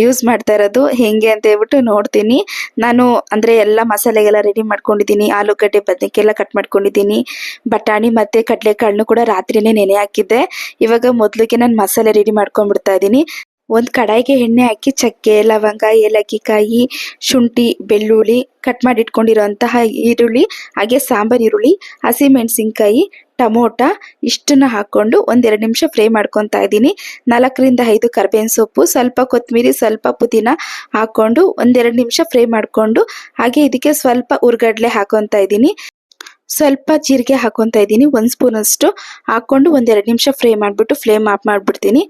ಯೂಸ್ ಮಾಡ್ತಾ ಇರೋದು. ಹೆಂಗೆ ಅಂತ ಹೇಳ್ಬಿಟ್ಟು ನೋಡ್ತೀನಿ. ನಾನು ಅಂದರೆ ಎಲ್ಲ ಮಸಾಲೆಗೆಲ್ಲ ರೆಡಿ ಮಾಡ್ಕೊಂಡಿದ್ದೀನಿ. ಆಲೂಗಡ್ಡೆ ಬದನೆಕಾಯಿ ಕಟ್ ಮಾಡ್ಕೊಂಡಿದ್ದೀನಿ. ಬಟಾಣಿ ಮತ್ತು ಕಡಲೆಕಾಳನ್ನು ಕೂಡ ರಾತ್ರಿನೇ ನೆನೆ ಹಾಕಿದ್ದೆ. ಇವಾಗ ಮೊದಲಿಗೆ ನಾನು ಮಸಾಲೆ ರೆಡಿ ಮಾಡ್ಕೊಂಡ್ಬಿಡ್ತಾ ಇದ್ದೀನಿ. ಒಂದು ಕಡಾಯಿಗೆ ಎಣ್ಣೆ ಹಾಕಿ ಚಕ್ಕೆ, ಲವಂಗ, ಏಲಕ್ಕಿ, ಕಾಯಿ, ಶುಂಠಿ, ಬೆಳ್ಳುಳ್ಳಿ ಕಟ್ ಮಾಡಿ ಇಟ್ಕೊಂಡಿರೋಂತಹ ಈರುಳ್ಳಿ, ಹಾಗೆ ಸಾಂಬಾರ್ ಈರುಳ್ಳಿ ಹಸಿಮೆಣಸಿನ್ಕಾಯಿ ಟಮೋಟ ಇಷ್ಟನ್ನ ಹಾಕೊಂಡು ಒಂದೆರಡು ನಿಮಿಷ ಫ್ರೈ ಮಾಡ್ಕೊತಾ ಇದ್ದೀನಿ. ನಾಲ್ಕರಿಂದ ಐದು ಕರ್ಬೇವಿನ ಸೊಪ್ಪು, ಸ್ವಲ್ಪ ಕೊತ್ತಂಬರಿ ಸ್ವಲ್ಪ ಪುದೀನ ಹಾಕೊಂಡು ಒಂದೆರಡು ನಿಮಿಷ ಫ್ರೈ ಮಾಡಿಕೊಂಡು ಹಾಗೆ ಇದಕ್ಕೆ ಸ್ವಲ್ಪ ಉರ್ಗಡ್ಲೆ ಹಾಕೊತಾ ಇದ್ದೀನಿ. ಸ್ವಲ್ಪ ಜೀರಿಗೆ ಹಾಕೊತಾ ಇದ್ದೀನಿ. ಒಂದು ಸ್ಪೂನ್ ಅಷ್ಟು ಹಾಕೊಂಡು ಒಂದೆರಡು ನಿಮಿಷ ಫ್ರೈ ಮಾಡಿಬಿಟ್ಟು ಫ್ಲೇಮ್ ಆಫ್ ಮಾಡಿಬಿಡ್ತೀನಿ.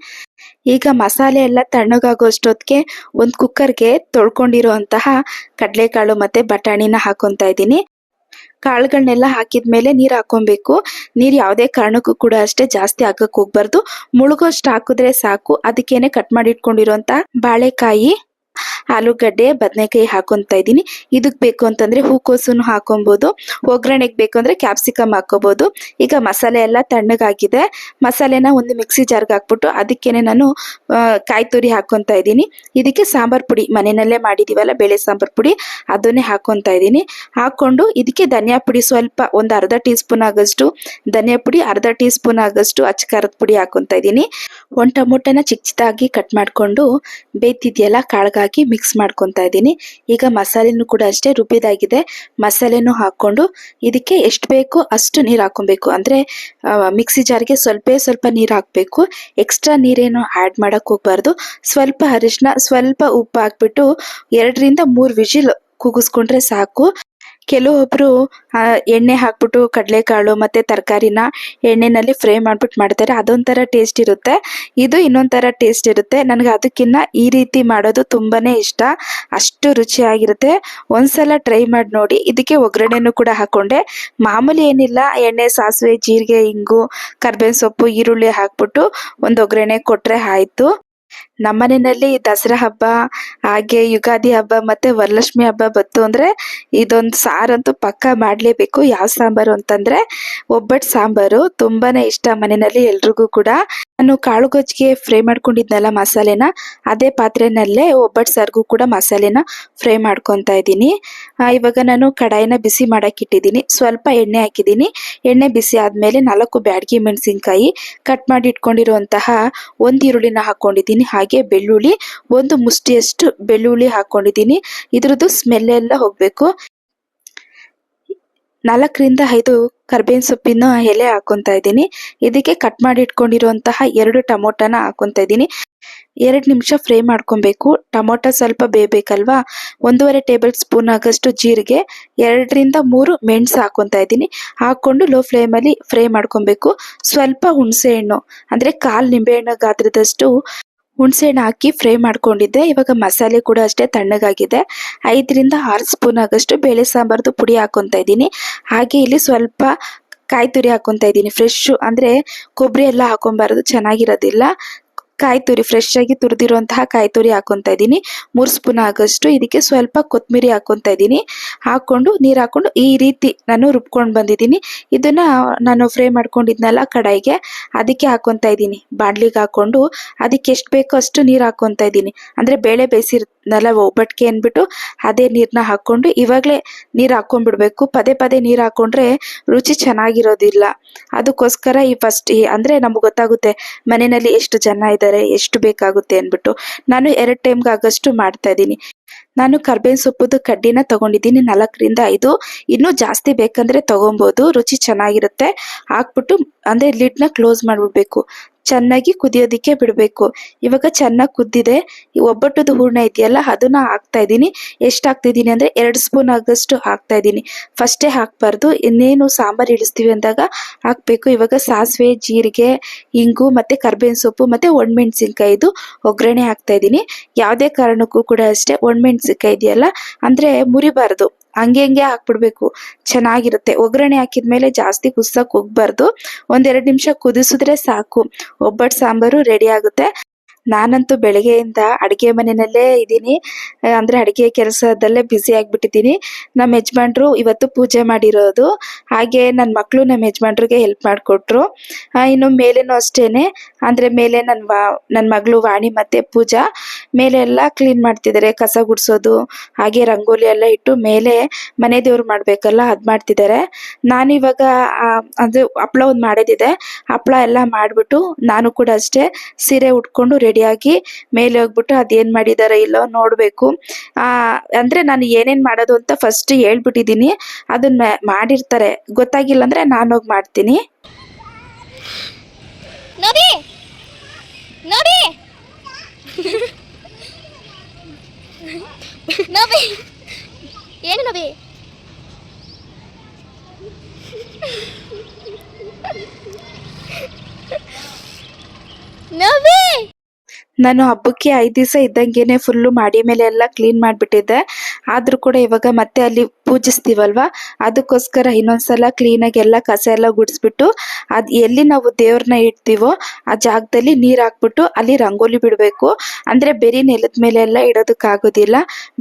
ಈಗ ಮಸಾಲೆ ಎಲ್ಲ ತಣ್ಣಗಾಗೋ ಅಷ್ಟೊತ್ತಿಗೆ ಒಂದು ಕುಕ್ಕರ್ಗೆ ತೊಳ್ಕೊಂಡಿರೋ ಅಂತಹ ಕಡಲೆಕಾಳು ಮತ್ತೆ ಬಟಾಣಿನ ಹಾಕೊತಾ ಇದ್ದೀನಿ. ಕಾಳುಗಳನ್ನೆಲ್ಲ ಹಾಕಿದ ಮೇಲೆ ನೀರು ಹಾಕೊಬೇಕು. ನೀರು ಯಾವುದೇ ಕಾರಣಕ್ಕೂ ಕೂಡ ಅಷ್ಟೇ ಜಾಸ್ತಿ ಹಾಕಕ್ಕೆ ಹೋಗ್ಬಾರ್ದು. ಮುಳುಗೋಷ್ಟು ಹಾಕಿದ್ರೆ ಸಾಕು. ಅದಕ್ಕೇನೆ ಕಟ್ ಮಾಡಿ ಇಟ್ಕೊಂಡಿರೋಂಥ ಬಾಳೆಕಾಯಿ. ಆಲೂಗಡ್ಡೆ, ಬದನೆಕಾಯಿ ಹಾಕೊಂತ ಇದ್ದೀನಿ. ಇದಕ್ಕೆ ಬೇಕು ಅಂತಂದ್ರೆ ಹೂಕೋಸನ್ನು ಹಾಕೊಬೋದು. ಒಗ್ಗರಣೆಗೆ ಬೇಕು ಅಂದರೆ ಕ್ಯಾಪ್ಸಿಕಮ್ ಹಾಕೋಬೋದು. ಈಗ ಮಸಾಲೆ ಎಲ್ಲ ತಣ್ಣಗಾಗಿದೆ. ಮಸಾಲೆನ ಒಂದು ಮಿಕ್ಸಿ ಜಾರ್ಗೆ ಹಾಕ್ಬಿಟ್ಟು ಅದಕ್ಕೇನೆ ನಾನು ಕಾಯಿ ತುರಿ ಹಾಕೊತಾ ಇದ್ದೀನಿ. ಇದಕ್ಕೆ ಸಾಂಬಾರು ಪುಡಿ ಮನೆಯಲ್ಲೇ ಮಾಡಿದೀವಲ್ಲ, ಬೇಳೆ ಸಾಂಬಾರು ಪುಡಿ, ಅದನ್ನೇ ಹಾಕೊತಾ ಇದ್ದೀನಿ. ಹಾಕೊಂಡು ಇದಕ್ಕೆ ಧನಿಯಾ ಪುಡಿ ಸ್ವಲ್ಪ ಒಂದು ಅರ್ಧ ಟೀ ಸ್ಪೂನ್ ಆಗೋಷ್ಟು, ಧನಿಯಾ ಪುಡಿ ಅರ್ಧ ಟೀ ಸ್ಪೂನ್ ಆಗೋಷ್ಟು ಅಚ್ಚ ಖಾರದ ಪುಡಿ ಹಾಕೊತಾ ಇದ್ದೀನಿ. ಒಂದು ಟೊಮೊಟೊನ ಚಿಕ್ಕ ಚಿಕ್ಕದಾಗಿ ಕಟ್ ಮಾಡಿಕೊಂಡು ಬೇಯ್ತಿದೆಯಲ್ಲ ಕಾಳ್ಗಾಗಿ ಮಿಕ್ಸ್ ಮಾಡ್ಕೊತಾ ಇದ್ದೀನಿ. ಈಗ ಮಸಾಲೆನೂ ಕೂಡ ಅಷ್ಟೇ ರುಬ್ಬಿದಾಗಿದೆ. ಮಸಾಲೆನೂ ಹಾಕ್ಕೊಂಡು ಇದಕ್ಕೆ ಎಷ್ಟು ಬೇಕೋ ಅಷ್ಟು ನೀರು ಹಾಕೊಬೇಕು ಅಂದರೆ ಮಿಕ್ಸಿ ಜಾರ್ಗೆ ಸ್ವಲ್ಪ ಸ್ವಲ್ಪ ನೀರು ಹಾಕಬೇಕು. ಎಕ್ಸ್ಟ್ರಾ ನೀರೇನು ಆ್ಯಡ್ ಮಾಡೋಕ್ಕೆ ಹೋಗ್ಬಾರ್ದು. ಸ್ವಲ್ಪ ಅರಿಶಿನ ಸ್ವಲ್ಪ ಉಪ್ಪು ಹಾಕ್ಬಿಟ್ಟು ಎರಡರಿಂದ ಮೂರು ವಿಜಿಲ್ ಕೂಗಿಸ್ಕೊಂಡ್ರೆ ಸಾಕು. ಕೆಲವೊಬ್ರು ಎಣ್ಣೆ ಹಾಕ್ಬಿಟ್ಟು ಕಡಲೆಕಾಳು ಮತ್ತೆ ತರಕಾರಿನ ಎಣ್ಣೆನಲ್ಲಿ ಫ್ರೈ ಮಾಡ್ಬಿಟ್ಟು ಮಾಡ್ತಾರೆ. ಅದೊಂಥರ ಟೇಸ್ಟ್ ಇರುತ್ತೆ. ಇದು ಇನ್ನೊಂಥರ ಟೇಸ್ಟ್ ಇರುತ್ತೆ. ನನಗೆ ಅದಕ್ಕಿಂತ ಈ ರೀತಿ ಮಾಡೋದು ತುಂಬಾನೇ ಇಷ್ಟ. ಅಷ್ಟು ರುಚಿಯಾಗಿರುತ್ತೆ. ಒಂದ್ಸಲ ಟ್ರೈ ಮಾಡಿ ನೋಡಿ. ಇದಕ್ಕೆ ಒಗ್ಗರಣೆನೂ ಕೂಡ ಹಾಕೊಂಡೆ. ಮಾಮೂಲಿ ಏನಿಲ್ಲ. ಎಣ್ಣೆ, ಸಾಸಿವೆ, ಜೀರಿಗೆ, ಇಂಗು, ಕರ್ಬೇವಿನ ಸೊಪ್ಪು, ಈರುಳ್ಳಿ ಹಾಕ್ಬಿಟ್ಟು ಒಂದು ಒಗ್ಗರಣೆ ಕೊಟ್ರೆ ಆಯ್ತು. ನಮ್ಮನೆಯಲ್ಲಿ ದಸರಾ ಹಬ್ಬ, ಹಾಗೆ ಯುಗಾದಿ ಹಬ್ಬ ಮತ್ತೆ ವರಲಕ್ಷ್ಮಿ ಹಬ್ಬ ಬಂತು ಅಂದ್ರೆ ಇದೊಂದು ಸಾರಂತೂ ಪಕ್ಕ ಮಾಡಲೇಬೇಕು ಯಾವ ಸಾಂಬಾರು ಅಂತಂದ್ರೆ ಒಬ್ಬಟ್ಟು ಸಾಂಬಾರು. ತುಂಬಾನೇ ಇಷ್ಟ ಮನೆಯಲ್ಲಿ ಎಲ್ರಿಗೂ ಕೂಡ. ನಾನು ಕಾಳು ಗೊಜ್ಜಿಗೆ ಫ್ರೈ ಮಾಡ್ಕೊಂಡಿದ್ನಲ್ಲ ಮಸಾಲೆನ, ಅದೇ ಪಾತ್ರೆನಲ್ಲೇ ಒಬ್ಬಟ್ಟು ಸಾರಿಗೂ ಕೂಡ ಮಸಾಲೆನ ಫ್ರೈ ಮಾಡ್ಕೊತಾ ಇದ್ದೀನಿ. ಇವಾಗ ನಾನು ಕಡಾಯಿನ ಬಿಸಿ ಮಾಡಕ್ಕೆ ಇಟ್ಟಿದ್ದೀನಿ. ಸ್ವಲ್ಪ ಎಣ್ಣೆ ಹಾಕಿದ್ದೀನಿ. ಎಣ್ಣೆ ಬಿಸಿ ಆದಮೇಲೆ ನಾಲ್ಕು ಬ್ಯಾಡಗಿ ಮೆಣಸಿನ್ಕಾಯಿ ಕಟ್ ಮಾಡಿ ಇಟ್ಕೊಂಡಿರುವಂತಹ ಒಂದು ಈರುಳ್ಳಿನ ಹಾಕೊಂಡಿದ್ದೀನಿ ಹಾಗೆ ಬೆಳ್ಳುಳ್ಳಿ, ಒಂದು ಮುಷ್ಟಿಯಷ್ಟು ಬೆಳ್ಳುಳ್ಳಿ ಹಾಕೊಂಡಿದ್ದೀನಿ. ಇದ್ರದ್ದು ಸ್ಮೆಲ್ ಎಲ್ಲ ಹೋಗ್ಬೇಕು. ನಾಲ್ಕರಿಂದ ಐದು ಕರ್ಬೇವಿನ ಸೊಪ್ಪಿನ ಎಲೆ ಹಾಕೊಂತ ಇದ್ದೀನಿ. ಇದಕ್ಕೆ ಕಟ್ ಮಾಡಿ ಇಟ್ಕೊಂಡಿರುವಂತಹ ಎರಡು ಟೊಮೊಟೊನ ಹಾಕೊಂತ ಇದ್ದೀನಿ. ಎರಡು ನಿಮಿಷ ಫ್ರೈ ಮಾಡ್ಕೊಬೇಕು. ಟೊಮೊಟೊ ಸ್ವಲ್ಪ ಬೇಯಬೇಕಲ್ವಾ ಒಂದೂವರೆ ಟೇಬಲ್ ಸ್ಪೂನ್ ಆಗಷ್ಟು ಜೀರಿಗೆ, ಎರಡರಿಂದ ಮೂರು ಮೆಣಸು ಹಾಕೊಂತ ಇದ್ದೀನಿ. ಹಾಕೊಂಡು ಲೋ ಫ್ಲೇಮಲ್ಲಿ ಫ್ರೈ ಮಾಡ್ಕೊಬೇಕು. ಸ್ವಲ್ಪ ಹುಣಸೆ ಹಣ್ಣು, ಅಂದರೆ ಕಾಲು ನಿಂಬೆಹಣ್ಣು ಗಾತ್ರದಷ್ಟು ಹುಣಸೆಹಣ್ಣು ಹಾಕಿ ಫ್ರೈ ಮಾಡ್ಕೊಂಡಿದ್ದೆ. ಇವಾಗ ಮಸಾಲೆ ಕೂಡ ಅಷ್ಟೇ ತಣ್ಣಗಾಗಿದೆ. ಐದರಿಂದ ಆರು ಸ್ಪೂನ್ ಆಗಷ್ಟು ಬೇಳೆ ಸಾಂಬಾರ್ದು ಪುಡಿ ಹಾಕೊತಾ ಇದ್ದೀನಿ. ಹಾಗೆ ಇಲ್ಲಿ ಸ್ವಲ್ಪ ಕಾಯಿ ತುರಿ ಹಾಕೊತಾ ಇದ್ದೀನಿ. ಫ್ರೆಶ್ ಅಂದರೆ ಕೊಬ್ಬರಿ ಎಲ್ಲ ಹಾಕೊಬಾರ್ದು. ಚೆನ್ನಾಗಿರೋದಿಲ್ಲ. ಕಾಯಿ ತುರಿ ಫ್ರೆಶ್ ಆಗಿ ತುರಿದಿರುವಂತಹ ಕಾಯಿ ತುರಿ ಹಾಕೊತಾ ಇದ್ದೀನಿ. ಮೂರು ಸ್ಪೂನ್ ಆಗಷ್ಟು ಇದಕ್ಕೆ ಸ್ವಲ್ಪ ಕೊತ್ತಂಬರಿ ಹಾಕೊತಾ ಇದ್ದೀನಿ. ಹಾಕೊಂಡು ನೀರು ಹಾಕೊಂಡು ಈ ರೀತಿ ನಾನು ರುಬ್ಕೊಂಡು ಬಂದಿದ್ದೀನಿ. ಇದನ್ನ ನಾನು ಫ್ರೈ ಮಾಡ್ಕೊಂಡಿದ್ನಲ್ಲ ಕಡಾಯಿಗೆ, ಅದಕ್ಕೆ ಹಾಕೊತಾ ಇದ್ದೀನಿ. ಬಾಣ್ಲಿಗೆ ಹಾಕೊಂಡು ಅದಕ್ಕೆ ಎಷ್ಟು ಬೇಕೋ ಅಷ್ಟು ನೀರು ಹಾಕೊಂತ ಇದ್ದೀನಿ. ಅಂದ್ರೆ ಬೇಳೆ ಬೇಯಿಸಿರ್ನಲ್ಲ ಒಬ್ಬಟ್ಟಿಗೆ ಅಂದ್ಬಿಟ್ಟು ಅದೇ ನೀರನ್ನ ಹಾಕೊಂಡು ಇವಾಗಲೇ ನೀರು ಹಾಕೊಂಡ್ಬಿಡ್ಬೇಕು. ಪದೇ ಪದೇ ನೀರು ಹಾಕೊಂಡ್ರೆ ರುಚಿ ಚೆನ್ನಾಗಿರೋದಿಲ್ಲ. ಅದಕ್ಕೋಸ್ಕರ ಈ ಫಸ್ಟ್ ಅಂದ್ರೆ ನಮ್ಗೆ ಗೊತ್ತಾಗುತ್ತೆ ಮನೆಯಲ್ಲಿ ಎಷ್ಟು ಜನ ಎಷ್ಟು ಬೇಕಾಗುತ್ತೆ ಅಂದ್ಬಿಟ್ಟು ನಾನು ಎರಡು ಟೈಮ್ಗೆ ಆಗಷ್ಟು ಮಾಡ್ತಾ ಇದ್ದೀನಿ. ನಾನು ಕರ್ಬೇವಿನ ಸೊಪ್ಪುದು ಕಡ್ಡಿನ ತಗೊಂಡಿದ್ದೀನಿ ನಾಲ್ಕರಿಂದ ಐದು. ಇನ್ನೂ ಜಾಸ್ತಿ ಬೇಕಂದ್ರೆ ತಗೊಬೋದು, ರುಚಿ ಚೆನ್ನಾಗಿರುತ್ತೆ. ಹಾಕ್ಬಿಟ್ಟು, ಅಂದ್ರೆ ಲಿಡ್ನ ಕ್ಲೋಸ್ ಮಾಡ್ಬಿಡ್ಬೇಕು. ಚೆನ್ನಾಗಿ ಕುದಿಯೋದಿಕ್ಕೆ ಬಿಡಬೇಕು. ಇವಾಗ ಚೆನ್ನಾಗಿ ಕುದ್ದಿದೆ. ಈ ಒಬ್ಬಟ್ಟದ ಹೂರ್ಣ ಇದೆಯಲ್ಲ ಅದನ್ನ ಹಾಕ್ತಾ ಇದ್ದೀನಿ. ಎಷ್ಟು ಹಾಕ್ತಿದ್ದೀನಿ ಅಂದ್ರೆ ಎರಡು ಸ್ಪೂನ್ ಆಗಷ್ಟು ಹಾಕ್ತಾ ಇದ್ದೀನಿ. ಫಸ್ಟೇ ಹಾಕಬಾರ್ದು. ಇನ್ನೇನು ಸಾಂಬಾರ್ ಇಳಿಸ್ತೀವಿ ಅಂದಾಗ ಹಾಕ್ಬೇಕು. ಇವಾಗ ಸಾಸಿವೆ, ಜೀರಿಗೆ, ಇಂಗು ಮತ್ತೆ ಕರ್ಬೇವಿನ ಸೊಪ್ಪು ಮತ್ತೆ ಒಣಮೆಣಸಿನ್ಕಾಯಿದು ಒಗ್ಗರಣೆ ಹಾಕ್ತಾ ಇದ್ದೀನಿ. ಯಾವುದೇ ಕಾರಣಕ್ಕೂ ಕೂಡ ಅಷ್ಟೇ ಒಣಮೆಣಸಿನ್ಕಾಯಿ ಇದೆಯಲ್ಲ, ಅಂದ್ರೆ ಮುರಿಬಾರ್ದು. ಹಂಗೆ ಹಂಗೆ ಹಾಕ್ಬಿಡ್ಬೇಕು. ಚೆನ್ನಾಗಿರುತ್ತೆ. ಒಗ್ಗರಣೆ ಹಾಕಿದ್ಮೇಲೆ ಜಾಸ್ತಿ ಕುದಿಸಕ್ ಹೋಗ್ಬಾರ್ದು. ಒಂದೆರಡು ನಿಮಿಷ ಕುದಿಸಿದ್ರೆ ಸಾಕು. ಒಬ್ಬಟ್ಟು ಸಾಂಬಾರು ರೆಡಿ ಆಗುತ್ತೆ. ನಾನಂತೂ ಬೆಳಗ್ಗೆಯಿಂದ ಅಡುಗೆ ಮನೆಯಲ್ಲೇ ಇದ್ದೀನಿ. ಅಂದರೆ ಅಡುಗೆ ಕೆಲಸದಲ್ಲೇ ಬ್ಯುಸಿ ಆಗಿಬಿಟ್ಟಿದ್ದೀನಿ. ನಮ್ಮ ಯಜಮಾನ್ರು ಇವತ್ತು ಪೂಜೆ ಮಾಡಿರೋದು. ಹಾಗೆ ನನ್ನ ಮಕ್ಕಳು ನಮ್ಮ ಯಜಮಾನ್ರಿಗೆ ಹೆಲ್ಪ್ ಮಾಡಿಕೊಟ್ರು. ಇನ್ನು ಮೇಲೇನೂ ಅಷ್ಟೇನೆ. ಅಂದ್ರೆ ಮೇಲೆ ನನ್ನ ವಾ ನನ್ನ ಮಗಳು ವಾಣಿ ಮತ್ತೆ ಪೂಜಾ. ಮೇಲೆ ಎಲ್ಲ ಕ್ಲೀನ್ ಮಾಡ್ತಿದ್ದಾರೆ. ಕಸ ಗುಡಿಸೋದು, ಹಾಗೆ ರಂಗೋಲಿ ಎಲ್ಲ ಇಟ್ಟು ಮೇಲೆ ಮನೆ ದೇವ್ರು ಮಾಡಬೇಕಲ್ಲ, ಅದ್ ಮಾಡ್ತಿದ್ದಾರೆ. ನಾನಿವಾಗ ಅದು ಹಪ್ಳ ಒಂದು ಮಾಡೋದಿದೆ ಹಪ್ಳ ಎಲ್ಲ ಮಾಡಿಬಿಟ್ಟು ನಾನು ಕೂಡ ಅಷ್ಟೇ ಸೀರೆ ಉಟ್ಕೊಂಡು ರೆಡಿಯಾಗಿ ಮೇಲೆ ಹೋಗ್ಬಿಟ್ಟು ಅದೇನ್ ಮಾಡಿದಾರೋ ಇಲ್ಲೋ ನೋಡಬೇಕು. ಅಂದರೆ ನಾನು ಏನೇನ್ ಮಾಡೋದು ಅಂತ ಫಸ್ಟ್ ಹೇಳ್ಬಿಟ್ಟಿದ್ದೀನಿ ಅದನ್ನ ಮಾಡಿರ್ತಾರೆ. ಗೊತ್ತಾಗಿಲ್ಲ ಅಂದ್ರೆ ನಾನು ಹೋಗಿ ಮಾಡ್ತೀನಿ. ನೋಡಿ! ನೋಡಿ! ನವಿ ನಬಿ ನಾನು ಹಬ್ಬಕ್ಕೆ ಐದು ದಿವಸ ಇದ್ದಂಗೆ ಫುಲ್ಲು ಮಾಡಿ ಮೇಲೆ ಎಲ್ಲ ಕ್ಲೀನ್ ಮಾಡಿಬಿಟ್ಟಿದ್ದೆ. ಆದರೂ ಕೂಡ ಇವಾಗ ಮತ್ತೆ ಅಲ್ಲಿ ಪೂಜಿಸ್ತೀವಲ್ವ? ಅದಕ್ಕೋಸ್ಕರ ಇನ್ನೊಂದ್ಸಲ ಕ್ಲೀನಾಗಿ ಎಲ್ಲ ಕಸ ಎಲ್ಲ ಗುಡಿಸ್ಬಿಟ್ಟು ಅದು ಎಲ್ಲಿ ನಾವು ದೇವ್ರನ್ನ ಇಡ್ತೀವೋ ಆ ಜಾಗದಲ್ಲಿ ನೀರು ಹಾಕ್ಬಿಟ್ಟು ಅಲ್ಲಿ ರಂಗೋಲಿ ಬಿಡಬೇಕು. ಅಂದರೆ ಬೆರಿ ನೆಲದ ಮೇಲೆ ಎಲ್ಲ ಇಡೋದಕ್ಕಾಗೋದಿಲ್ಲ.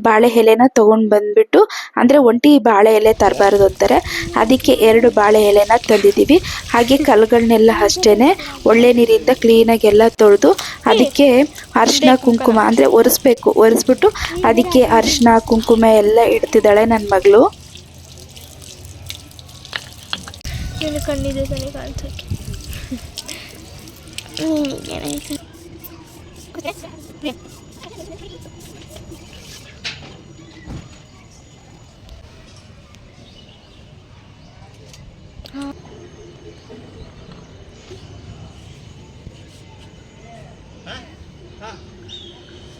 ಬಾಳೆ ಎಲೆನ ತೊಗೊಂಡು ಬಂದ್ಬಿಟ್ಟು ಅಂದರೆ ಒಂಟಿ ಬಾಳೆ ಎಲೆ ತರಬಾರ್ದು ಅಂತಾರೆ. ಅದಕ್ಕೆ ಎರಡು ಬಾಳೆ ಎಲೆನ ತಂದಿದ್ದೀವಿ. ಹಾಗೆ ಕಲ್ಗಳನ್ನೆಲ್ಲ ಅಷ್ಟೇ ಒಳ್ಳೆ ನೀರಿಂದ ಕ್ಲೀನಾಗಿ ಎಲ್ಲ ತೊಳೆದು ಅದಕ್ಕೆ ಅರಿಶಿನ ಕುಂಕುಮ ಅಂದ್ರೆ ಒರೆಸ್ಬೇಕು ಒರೆಸ್ಬಿಟ್ಟು ಅದಕ್ಕೆ ಅರಿಶಿನ ಕುಂಕುಮ ಎಲ್ಲ ಇಡ್ತಿದ್ದಾಳೆ ನನ್ನ ಮಗಳು ಕಣ್ಣಿದೆ ತಾನೇ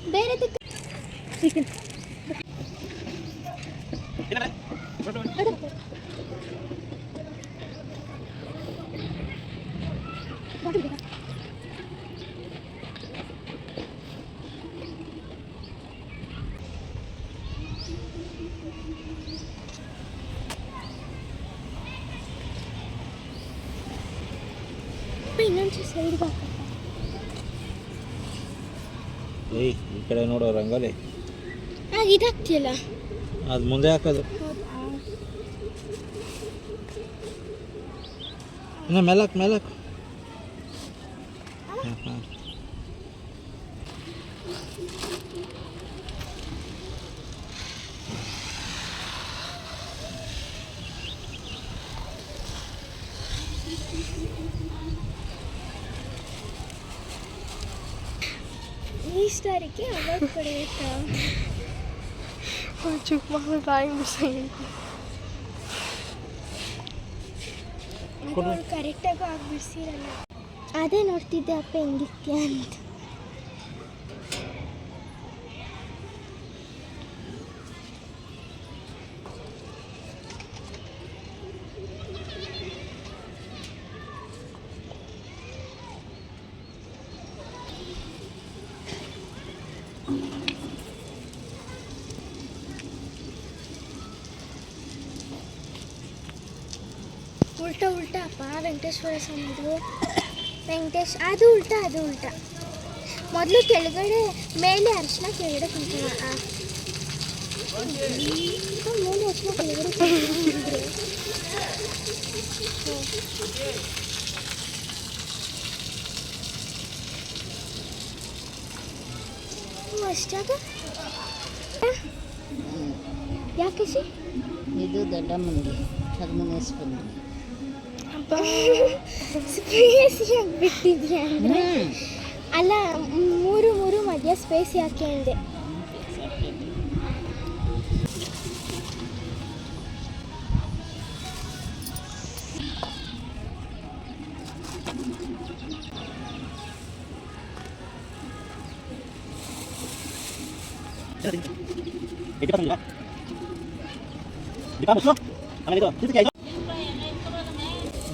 ಬೇರೆ ಇನ್ನೊಂಚೂರು ಸೈಡ್ಗೆ ಹಾಕ ಏಯ್ ಈ ಕಡೆ ನೋಡೋ ರಂಗೋಲಿ. ಆಗ ಇದಾಗ್ತಿಯಲ್ಲ ಅದು ಮುಂದೆ ಹಾಕೋದು. ಇನ್ನು ಮೇಲಕ್ಕೆ ಮೇಲಕ್ಕೆ ಹಾಂ ಹಾಂ ಈ ಸ್ಟಾರಿಗೆ ಅವಾಗ ಕೊಡಬೇಕಾ ಚಿಕ್ಕ ಮಕ್ಕಳು ಡ್ರಾಯಿಂಗ್ ಬಿಡ್ಸಂಗೆ ಅವ್ರು ಕರೆಕ್ಟಾಗಿ ಆಗಿ ಬಿಡಿಸಿರಲ್ಲ. ಅದೇ ನೋಡ್ತಿದ್ದೆ ಅಪ್ಪ ಹೆಂಗಿತ್ಯ ಅಂತ ಉಲ್ಟಾ ಉಲ್ಟಾ ಅಪ್ಪ ವೆಂಕಟೇಶ್ವರ ಸ್ವಾಮಿದು. ವೆಂಕಟೇಶ್, ಅದು ಉಲ್ಟಾ ಅದು ಉಲ್ಟಾ. ಮೊದಲು ಕೆಳಗಡೆ ಮೇಲೆ ಅರ್ಶಿನ ಕೆಳಗಡೆ ಕುಂಕುಮ ಮೇಲೆ ಅರ್ಶಿನ ಕೆಳಗಡೆ ಅಷ್ಟಾಗ ಯಾಕೆ? ಇದು ದೊಡ್ಡಮ್ಮನಿಗೆ ಹದಿಮೂರನೇ ಸ್ಪೂನ್ ಸ್ಪೇಸಿ ಬಿಟ್ಟಿದ್ಯಾ ಅಂದ್ರೆ? ಅಲ್ಲ ಮೂರು ಮೂರು ಮಧ್ಯ ಸ್ಪೇಸ್ ಯಾಕೆ ಅಂದೆ. ಬೆಲ್ಲ ಹೆಂಗಿಕ್ಬೇಕು ಮರದಲ್ಲೇನಾ ಅಪ್ಪ ಈ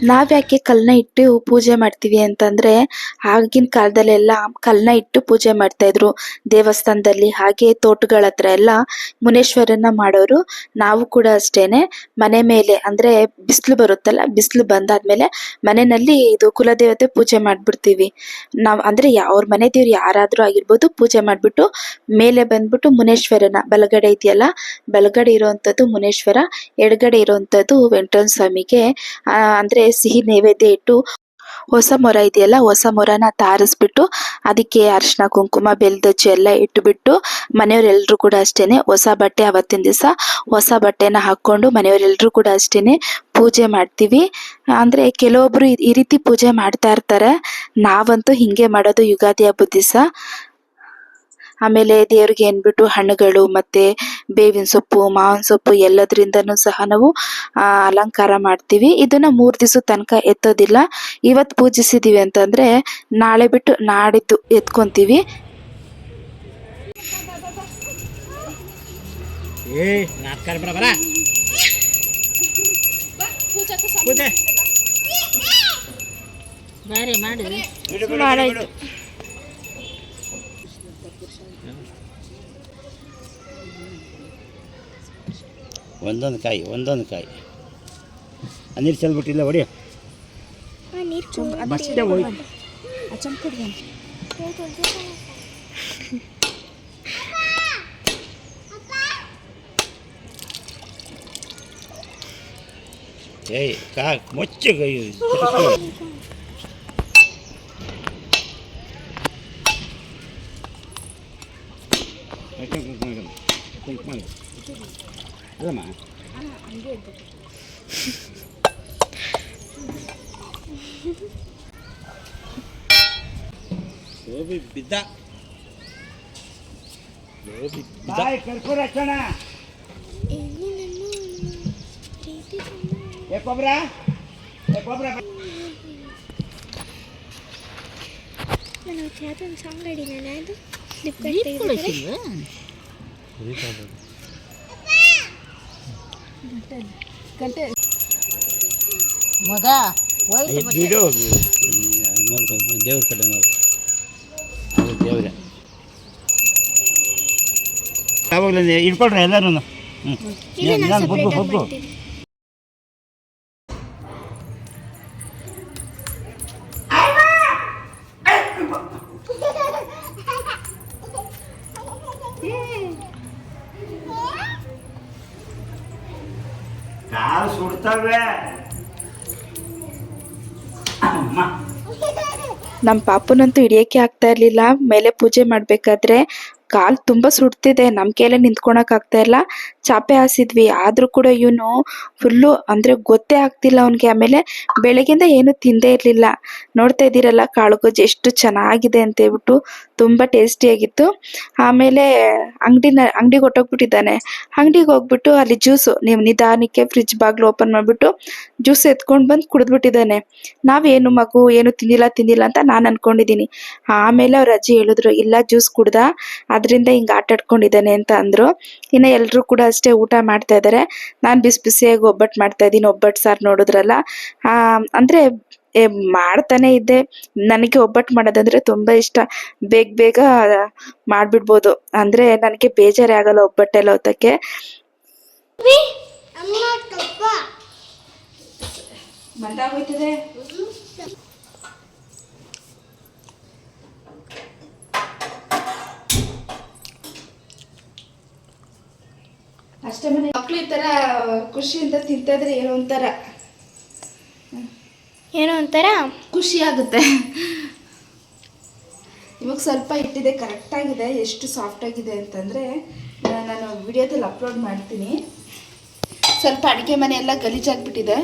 ನಾವ್ಯಾಕೆ ಕಲ್ಲನ್ನ ಇಟ್ಟು ಪೂಜೆ ಮಾಡ್ತೀವಿ ಅಂತಂದ್ರೆ ಆಗಿನ ಕಾಲದಲ್ಲೆಲ್ಲ ಕಲ್ಲನ್ನ ಇಟ್ಟು ಪೂಜೆ ಮಾಡ್ತಾ ಇದ್ರು. ದೇವಸ್ಥಾನದಲ್ಲಿ ಹಾಗೆ ತೋಟಗಳ ಹತ್ರ ಎಲ್ಲ ಮುನೇಶ್ವರನ್ನ ಮಾಡೋರು ನಾವು ಕೂಡ ಅಷ್ಟೇನೆ. ಮನೆ ಮೇಲೆ ಅಂದ್ರೆ ಬಿಸಿಲು ಬರುತ್ತಲ್ಲ, ಬಿಸಿಲು ಬಂದಾದ್ಮೇಲೆ ಮನೆಯಲ್ಲಿ ಇದು ಕುಲದೇವತೆ ಪೂಜೆ ಮಾಡ್ಬಿಡ್ತೀವಿ. ನಾವು ಅಂದ್ರೆ ಅವ್ರ ಮನೆ ದೇವ್ರು ಯಾರಾದರೂ ಆಗಿರ್ಬೋದು ಪೂಜೆ ಮಾಡ್ಬಿಟ್ಟು ಮೇಲೆ ಬಂದ್ಬಿಟ್ಟು ಮುನೇಶ್ವರನ, ಬಲಗಡೆ ಇದೆಯಲ್ಲ, ಬಲಗಡೆ ಇರುವಂತದ್ದು ಮುನೇಶ್ವರ, ಎಡಗಡೆ ಇರುವಂತದ್ದು ವೆಂಕಟರಮಣ ಸ್ವಾಮಿಗೆ ಅಂದ್ರೆ ಸಿಹಿ ನೈವೇದ್ಯ ಇಟ್ಟು ಹೊಸ ಮೊರ ಇದೆಯಲ್ಲ, ಹೊಸ ಮೊರನ ತಾರಿಸ್ಬಿಟ್ಟು ಅದಕ್ಕೆ ಅರಿಶಿನ, ಕುಂಕುಮ ಬೆಲ್ದಜ್ಜು ಎಲ್ಲ ಇಟ್ಬಿಟ್ಟು ಮನೆಯವರೆಲ್ಲರೂ ಕೂಡ ಅಷ್ಟೇನೆ ಹೊಸ ಬಟ್ಟೆ ಅವತ್ತಿನ ದಿವಸ ಹೊಸ ಬಟ್ಟೆನ ಹಾಕೊಂಡು ಮನೆಯವರೆಲ್ಲರೂ ಕೂಡ ಅಷ್ಟೇನೆ ಪೂಜೆ ಮಾಡ್ತೀವಿ. ಅಂದ್ರೆ ಕೆಲವೊಬ್ರು ಈ- ಈ ರೀತಿ ಪೂಜೆ ಮಾಡ್ತಾ ಇರ್ತಾರೆ. ನಾವಂತೂ ಹಿಂಗೆ ಮಾಡೋದು ಯುಗಾದಿ ಹಬ್ಬದ ದಿವಸ. ಆಮೇಲೆ ದೇವ್ರಿಗೆ ಏನ್ಬಿಟ್ಟು ಹಣ್ಣುಗಳು ಮತ್ತೆ ಬೇವಿನ ಸೊಪ್ಪು ಮಾವಿನ ಸೊಪ್ಪು ಎಲ್ಲದ್ರಿಂದನೂ ಸಹ ನಾವು ಅಲಂಕಾರ ಮಾಡ್ತೀವಿ. ಇದನ್ನ ಮೂರ್ ದಿವಸ ತನಕ ಎತ್ತೋದಿಲ್ಲ. ಇವತ್ ಪೂಜಿಸಿದೀವಿ ಅಂತಂದ್ರೆ ನಾಳೆ ಬಿಟ್ಟು ನಾಡಿದ್ದು ಎತ್ಕೊಂತೀವಿ. ಮಾಡಿ. ಒಂದೊಂದು ಕಾಯಿ ಒಂದೊಂದು ಕಾಯಿ ಆ ನೀರು ಚೆಲ್ಬಿಟ್ಟಿಲ್ಲ ಹೊಡಿ ನೀರು ಮತ್ತೆ ಹೋಯ್ ಏಯ್ ಕಾ ಮುಚ್ಚು ಕೈ ಅಲ್ಲಮ್ಮ ಶೋಭಿ ಬಿದ್ದ. ಶೋಭಿ ಬಿದ್ದ. ಕರ್ಪೂರ ಹಚ್ಚೋಣ ಏ ಕೊಬ್ರ? ಏ ಕೊಬ್ರ ನಾನು ಯಾವ್ದೋ ಒಂದು ಸಾಂಗ್ ಹಾಡಿನ ಅದು ಫ್ಲಿಪ್ಕಾರ್ಟ್ ತೆಗೆದಿದ್ದಾರೆ ಮಗ ಹೋಯ್ತು ಬಿಡು ನೋಡ್ಕೊ ದೇವ್ರ ಕಡೆ ನೋಡು. ಅದು ದೇವ್ರೆ. ಯಾವಾಗಲೂ ಇಟ್ಕೊಳ್ರಿ ಎಲ್ಲರೂ ಹ್ಞೂ ನಾನು ನಮ್ಮ ಪಾಪುನಂತೂ ಹಿಡಿಯಕ್ಕೆ ಆಗ್ತಾ ಇರ್ಲಿಲ್ಲ. ಮೇಲೆ ಪೂಜೆ ಮಾಡ್ಬೇಕಾದ್ರೆ ಕಾಲ್ ತುಂಬಾ ಸುಡ್ತಿದೆ, ನಮ್ ಕೈಲೇ ನಿಂತ್ಕೊಳಕ್ ಆಗ್ತಾ ಇಲ್ಲ. ಚಾಪೆ ಹಾಸಿದ್ವಿ, ಆದ್ರೂ ಕೂಡ ಇವನು ಫುಲ್ಲು ಅಂದ್ರೆ ಗೊತ್ತೇ ಆಗ್ತಿಲ್ಲ ಅವನ್ಗೆ. ಆಮೇಲೆ ಬೆಳಗಿಂದ ಏನು ತಿಂದೇ ಇರ್ಲಿಲ್ಲ. ನೋಡ್ತಾ ಇದ್ದೀರಲ್ಲ ಕಾಳುಗೊಜ್ಜು ಎಷ್ಟು ಚೆನ್ನಾಗಿದೆ ಅಂತ ಹೇಳ್ಬಿಟ್ಟು ತುಂಬಾ ಟೇಸ್ಟಿ ಆಗಿತ್ತು. ಆಮೇಲೆ ಅಂಗಡಿನ, ಅಂಗಡಿಗೆ ಹೊಟ್ಟೋಗ್ಬಿಟ್ಟಿದ್ದಾನೆ ಅಂಗಡಿಗೆ ಹೋಗ್ಬಿಟ್ಟು ಅಲ್ಲಿ ಜ್ಯೂಸು ನೀವು ನಿಧಾನಕ್ಕೆ ಫ್ರಿಜ್ ಬಾಗ್ಲು ಓಪನ್ ಮಾಡ್ಬಿಟ್ಟು ಜ್ಯೂಸ್ ಎತ್ಕೊಂಡ್ ಬಂದು ಕುಡಿದ್ಬಿಟ್ಟಿದ್ದಾನೆ. ನಾವೇನು ಮಗು, ಏನು ತಿಂದಿಲ್ಲ ತಿಂದಿಲ್ಲ ಅಂತ ನಾನು ಅನ್ಕೊಂಡಿದ್ದೀನಿ. ಆಮೇಲೆ ಅವ್ರ ಅಜ್ಜಿ ಹೇಳಿದ್ರು, ಇಲ್ಲ ಜ್ಯೂಸ್ ಕುಡ್ದ. ಅದರಿಂದ ಹಿಂಗೆ ಆಟಾಡ್ಕೊಂಡಿದ್ದಾನೆ ಅಂತ ಅಂದ್ರು. ಇನ್ನು ಎಲ್ಲರೂ ಕೂಡ ಅಷ್ಟೇ ಊಟ ಮಾಡ್ತಾ ಇದ್ದಾರೆ ನಾನು ಬಿಸಿ ಬಿಸಿಯಾಗಿ ಒಬ್ಬಟ್ಟು ಮಾಡ್ತಾ ಇದ್ದೀನಿ ಒಬ್ಬಟ್ಟು ಸಾರು ನೋಡಿದ್ರಲ್ಲ. ಆ, ಅಂದ್ರೆ ಏ ಮಾಡ್ತಾನೆ ಇದ್ದೆ. ನನಗೆ ಒಬ್ಬಟ್ಟು ಮಾಡೋದಂದ್ರೆ ತುಂಬ ಇಷ್ಟ. ಬೇಗ ಬೇಗ ಮಾಡಿಬಿಡ್ಬೋದು. ಅಂದರೆ ನನಗೆ ಬೇಜಾರೇ ಆಗಲ್ಲ ಒಬ್ಬಟ್ಟೆಲ್ಲ ತಪ್ಪ ಮಂದಾಗೋಯ್ತದೆ? ಅಷ್ಟೇ ಮನೆ ಮಕ್ಳು ಈ ಥರ ಖುಷಿಯಿಂದ ತಿಂತಿದ್ರೆ ಏನೋ ಒಂಥರ. ಏನೋ ಒಂಥರ? ಖುಷಿ ಆಗುತ್ತೆ. ಇವಾಗ ಸ್ವಲ್ಪ ಇಟ್ಟಿದೆ ಕರೆಕ್ಟಾಗಿದೆ ಎಷ್ಟು ಸಾಫ್ಟಾಗಿದೆ ಅಂತಂದರೆ ನಾನು ವಿಡಿಯೋದಲ್ಲಿ ಅಪ್ಲೋಡ್ ಮಾಡ್ತೀನಿ. ಸ್ವಲ್ಪ ಅಡುಗೆ ಮನೆ ಎಲ್ಲ ಗಲೀಜಾಗ್ಬಿಟ್ಟಿದೆ.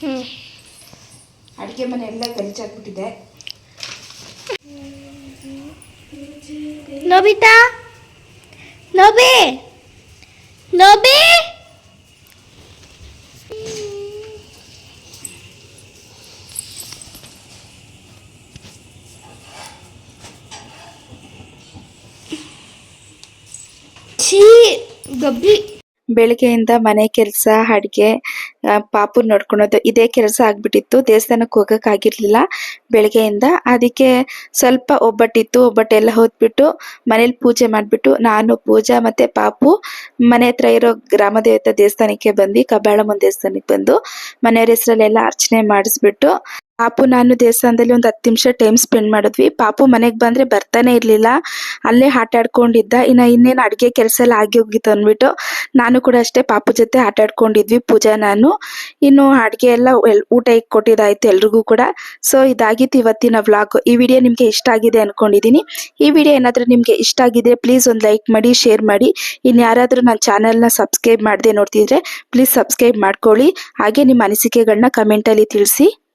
ಹ್ಞೂ ಅಡುಗೆ ಮನೆ ಎಲ್ಲ ಗಲೀಜಾಗ್ಬಿಟ್ಟಿದೆ. ನೋಬಿತಾ? ನೋಬಿ? Nobby? Gabi. ಬೆಳಗ್ಗೆಯಿಂದ ಮನೆ ಕೆಲಸ, ಅಡುಗೆ ಪಾಪು ನೋಡ್ಕೊಳೋದು ಇದೇ ಕೆಲಸ ಆಗ್ಬಿಟ್ಟಿತ್ತು. ದೇವಸ್ಥಾನಕ್ಕೆ ಹೋಗೋಕ್ಕಾಗಿರ್ಲಿಲ್ಲ ಬೆಳಗ್ಗೆಯಿಂದ ಅದಕ್ಕೆ ಸ್ವಲ್ಪ ಒಬ್ಬಟ್ಟಿತ್ತು, ಒಬ್ಬಟ್ಟೆಲ್ಲ ಹೊತ್ಬಿಟ್ಟು ಮನೇಲಿ ಪೂಜೆ ಮಾಡಿಬಿಟ್ಟು ನಾನು, ಪೂಜಾ ಮತ್ತು ಪಾಪು ಮನೆ ಹತ್ರ ಇರೋ ಗ್ರಾಮ ದೇವತಾ ದೇವಸ್ಥಾನಕ್ಕೆ ಬಂದು ಕಬ್ಬಾಳಮ್ಮನ ದೇವಸ್ಥಾನಕ್ಕೆ ಬಂದು ಮನೆಯವ್ರ ಹೆಸರಲ್ಲೆಲ್ಲ ಅರ್ಚನೆ ಮಾಡಿಸ್ಬಿಟ್ಟು ಪಾಪು ನಾನು ದೇವಸ್ಥಾನದಲ್ಲಿ ಒಂದು ಹತ್ತು ನಿಮಿಷ ಟೈಮ್ ಸ್ಪೆಂಡ್ ಮಾಡಿದ್ವಿ. ಪಾಪು ಮನೆಗೆ ಬಂದರೆ ಬರ್ತಾನೆ ಇರಲಿಲ್ಲ. ಅಲ್ಲೇ ಆಟ ಆಡ್ಕೊಂಡಿದ್ದ. ಇನ್ನು ಇನ್ನೇನು ಅಡುಗೆ ಕೆಲಸ ಎಲ್ಲ ಆಗಿ ಹೋಗಿತ್ತು ಅಂದ್ಬಿಟ್ಟು ನಾನು ಕೂಡ ಅಷ್ಟೇ ಪಾಪು ಜೊತೆ ಆಟ ಆಡ್ಕೊಂಡಿದ್ವಿ ಪೂಜಾ ನಾನು. ಇನ್ನು ಅಡುಗೆ ಎಲ್ಲ ಎಲ್- ಊಟ ಇಕ್ ಕೊಟ್ಟಿದ್ದಾಯ್ತು ಎಲ್ರಿಗೂ ಕೂಡ. ಸೊ ಇದಾಗಿತ್ತು ಇವತ್ತಿನ ವ್ಲಾಗ್ ಈ ವಿಡಿಯೋ ನಿಮಗೆ ಇಷ್ಟ ಆಗಿದೆ ಅಂದ್ಕೊಂಡಿದ್ದೀನಿ ಈ ವಿಡಿಯೋ ಏನಾದರೂ ನಿಮಗೆ ಇಷ್ಟ ಆಗಿದ್ರೆ ಪ್ಲೀಸ್ ಒಂದು ಲೈಕ್ ಮಾಡಿ ಶೇರ್ ಮಾಡಿ. ಇನ್ನು ಯಾರಾದರೂ ನನ್ನ ಚಾನಲ್ನ ಸಬ್ಸ್ಕ್ರೈಬ್ ಮಾಡದೆ ನೋಡ್ತಿದ್ರೆ ಪ್ಲೀಸ್ ಸಬ್ಸ್ಕ್ರೈಬ್ ಮಾಡ್ಕೊಳ್ಳಿ. ಹಾಗೆ ನಿಮ್ಮ ಅನಿಸಿಕೆಗಳನ್ನ ಕಮೆಂಟಲ್ಲಿ ತಿಳಿಸಿ.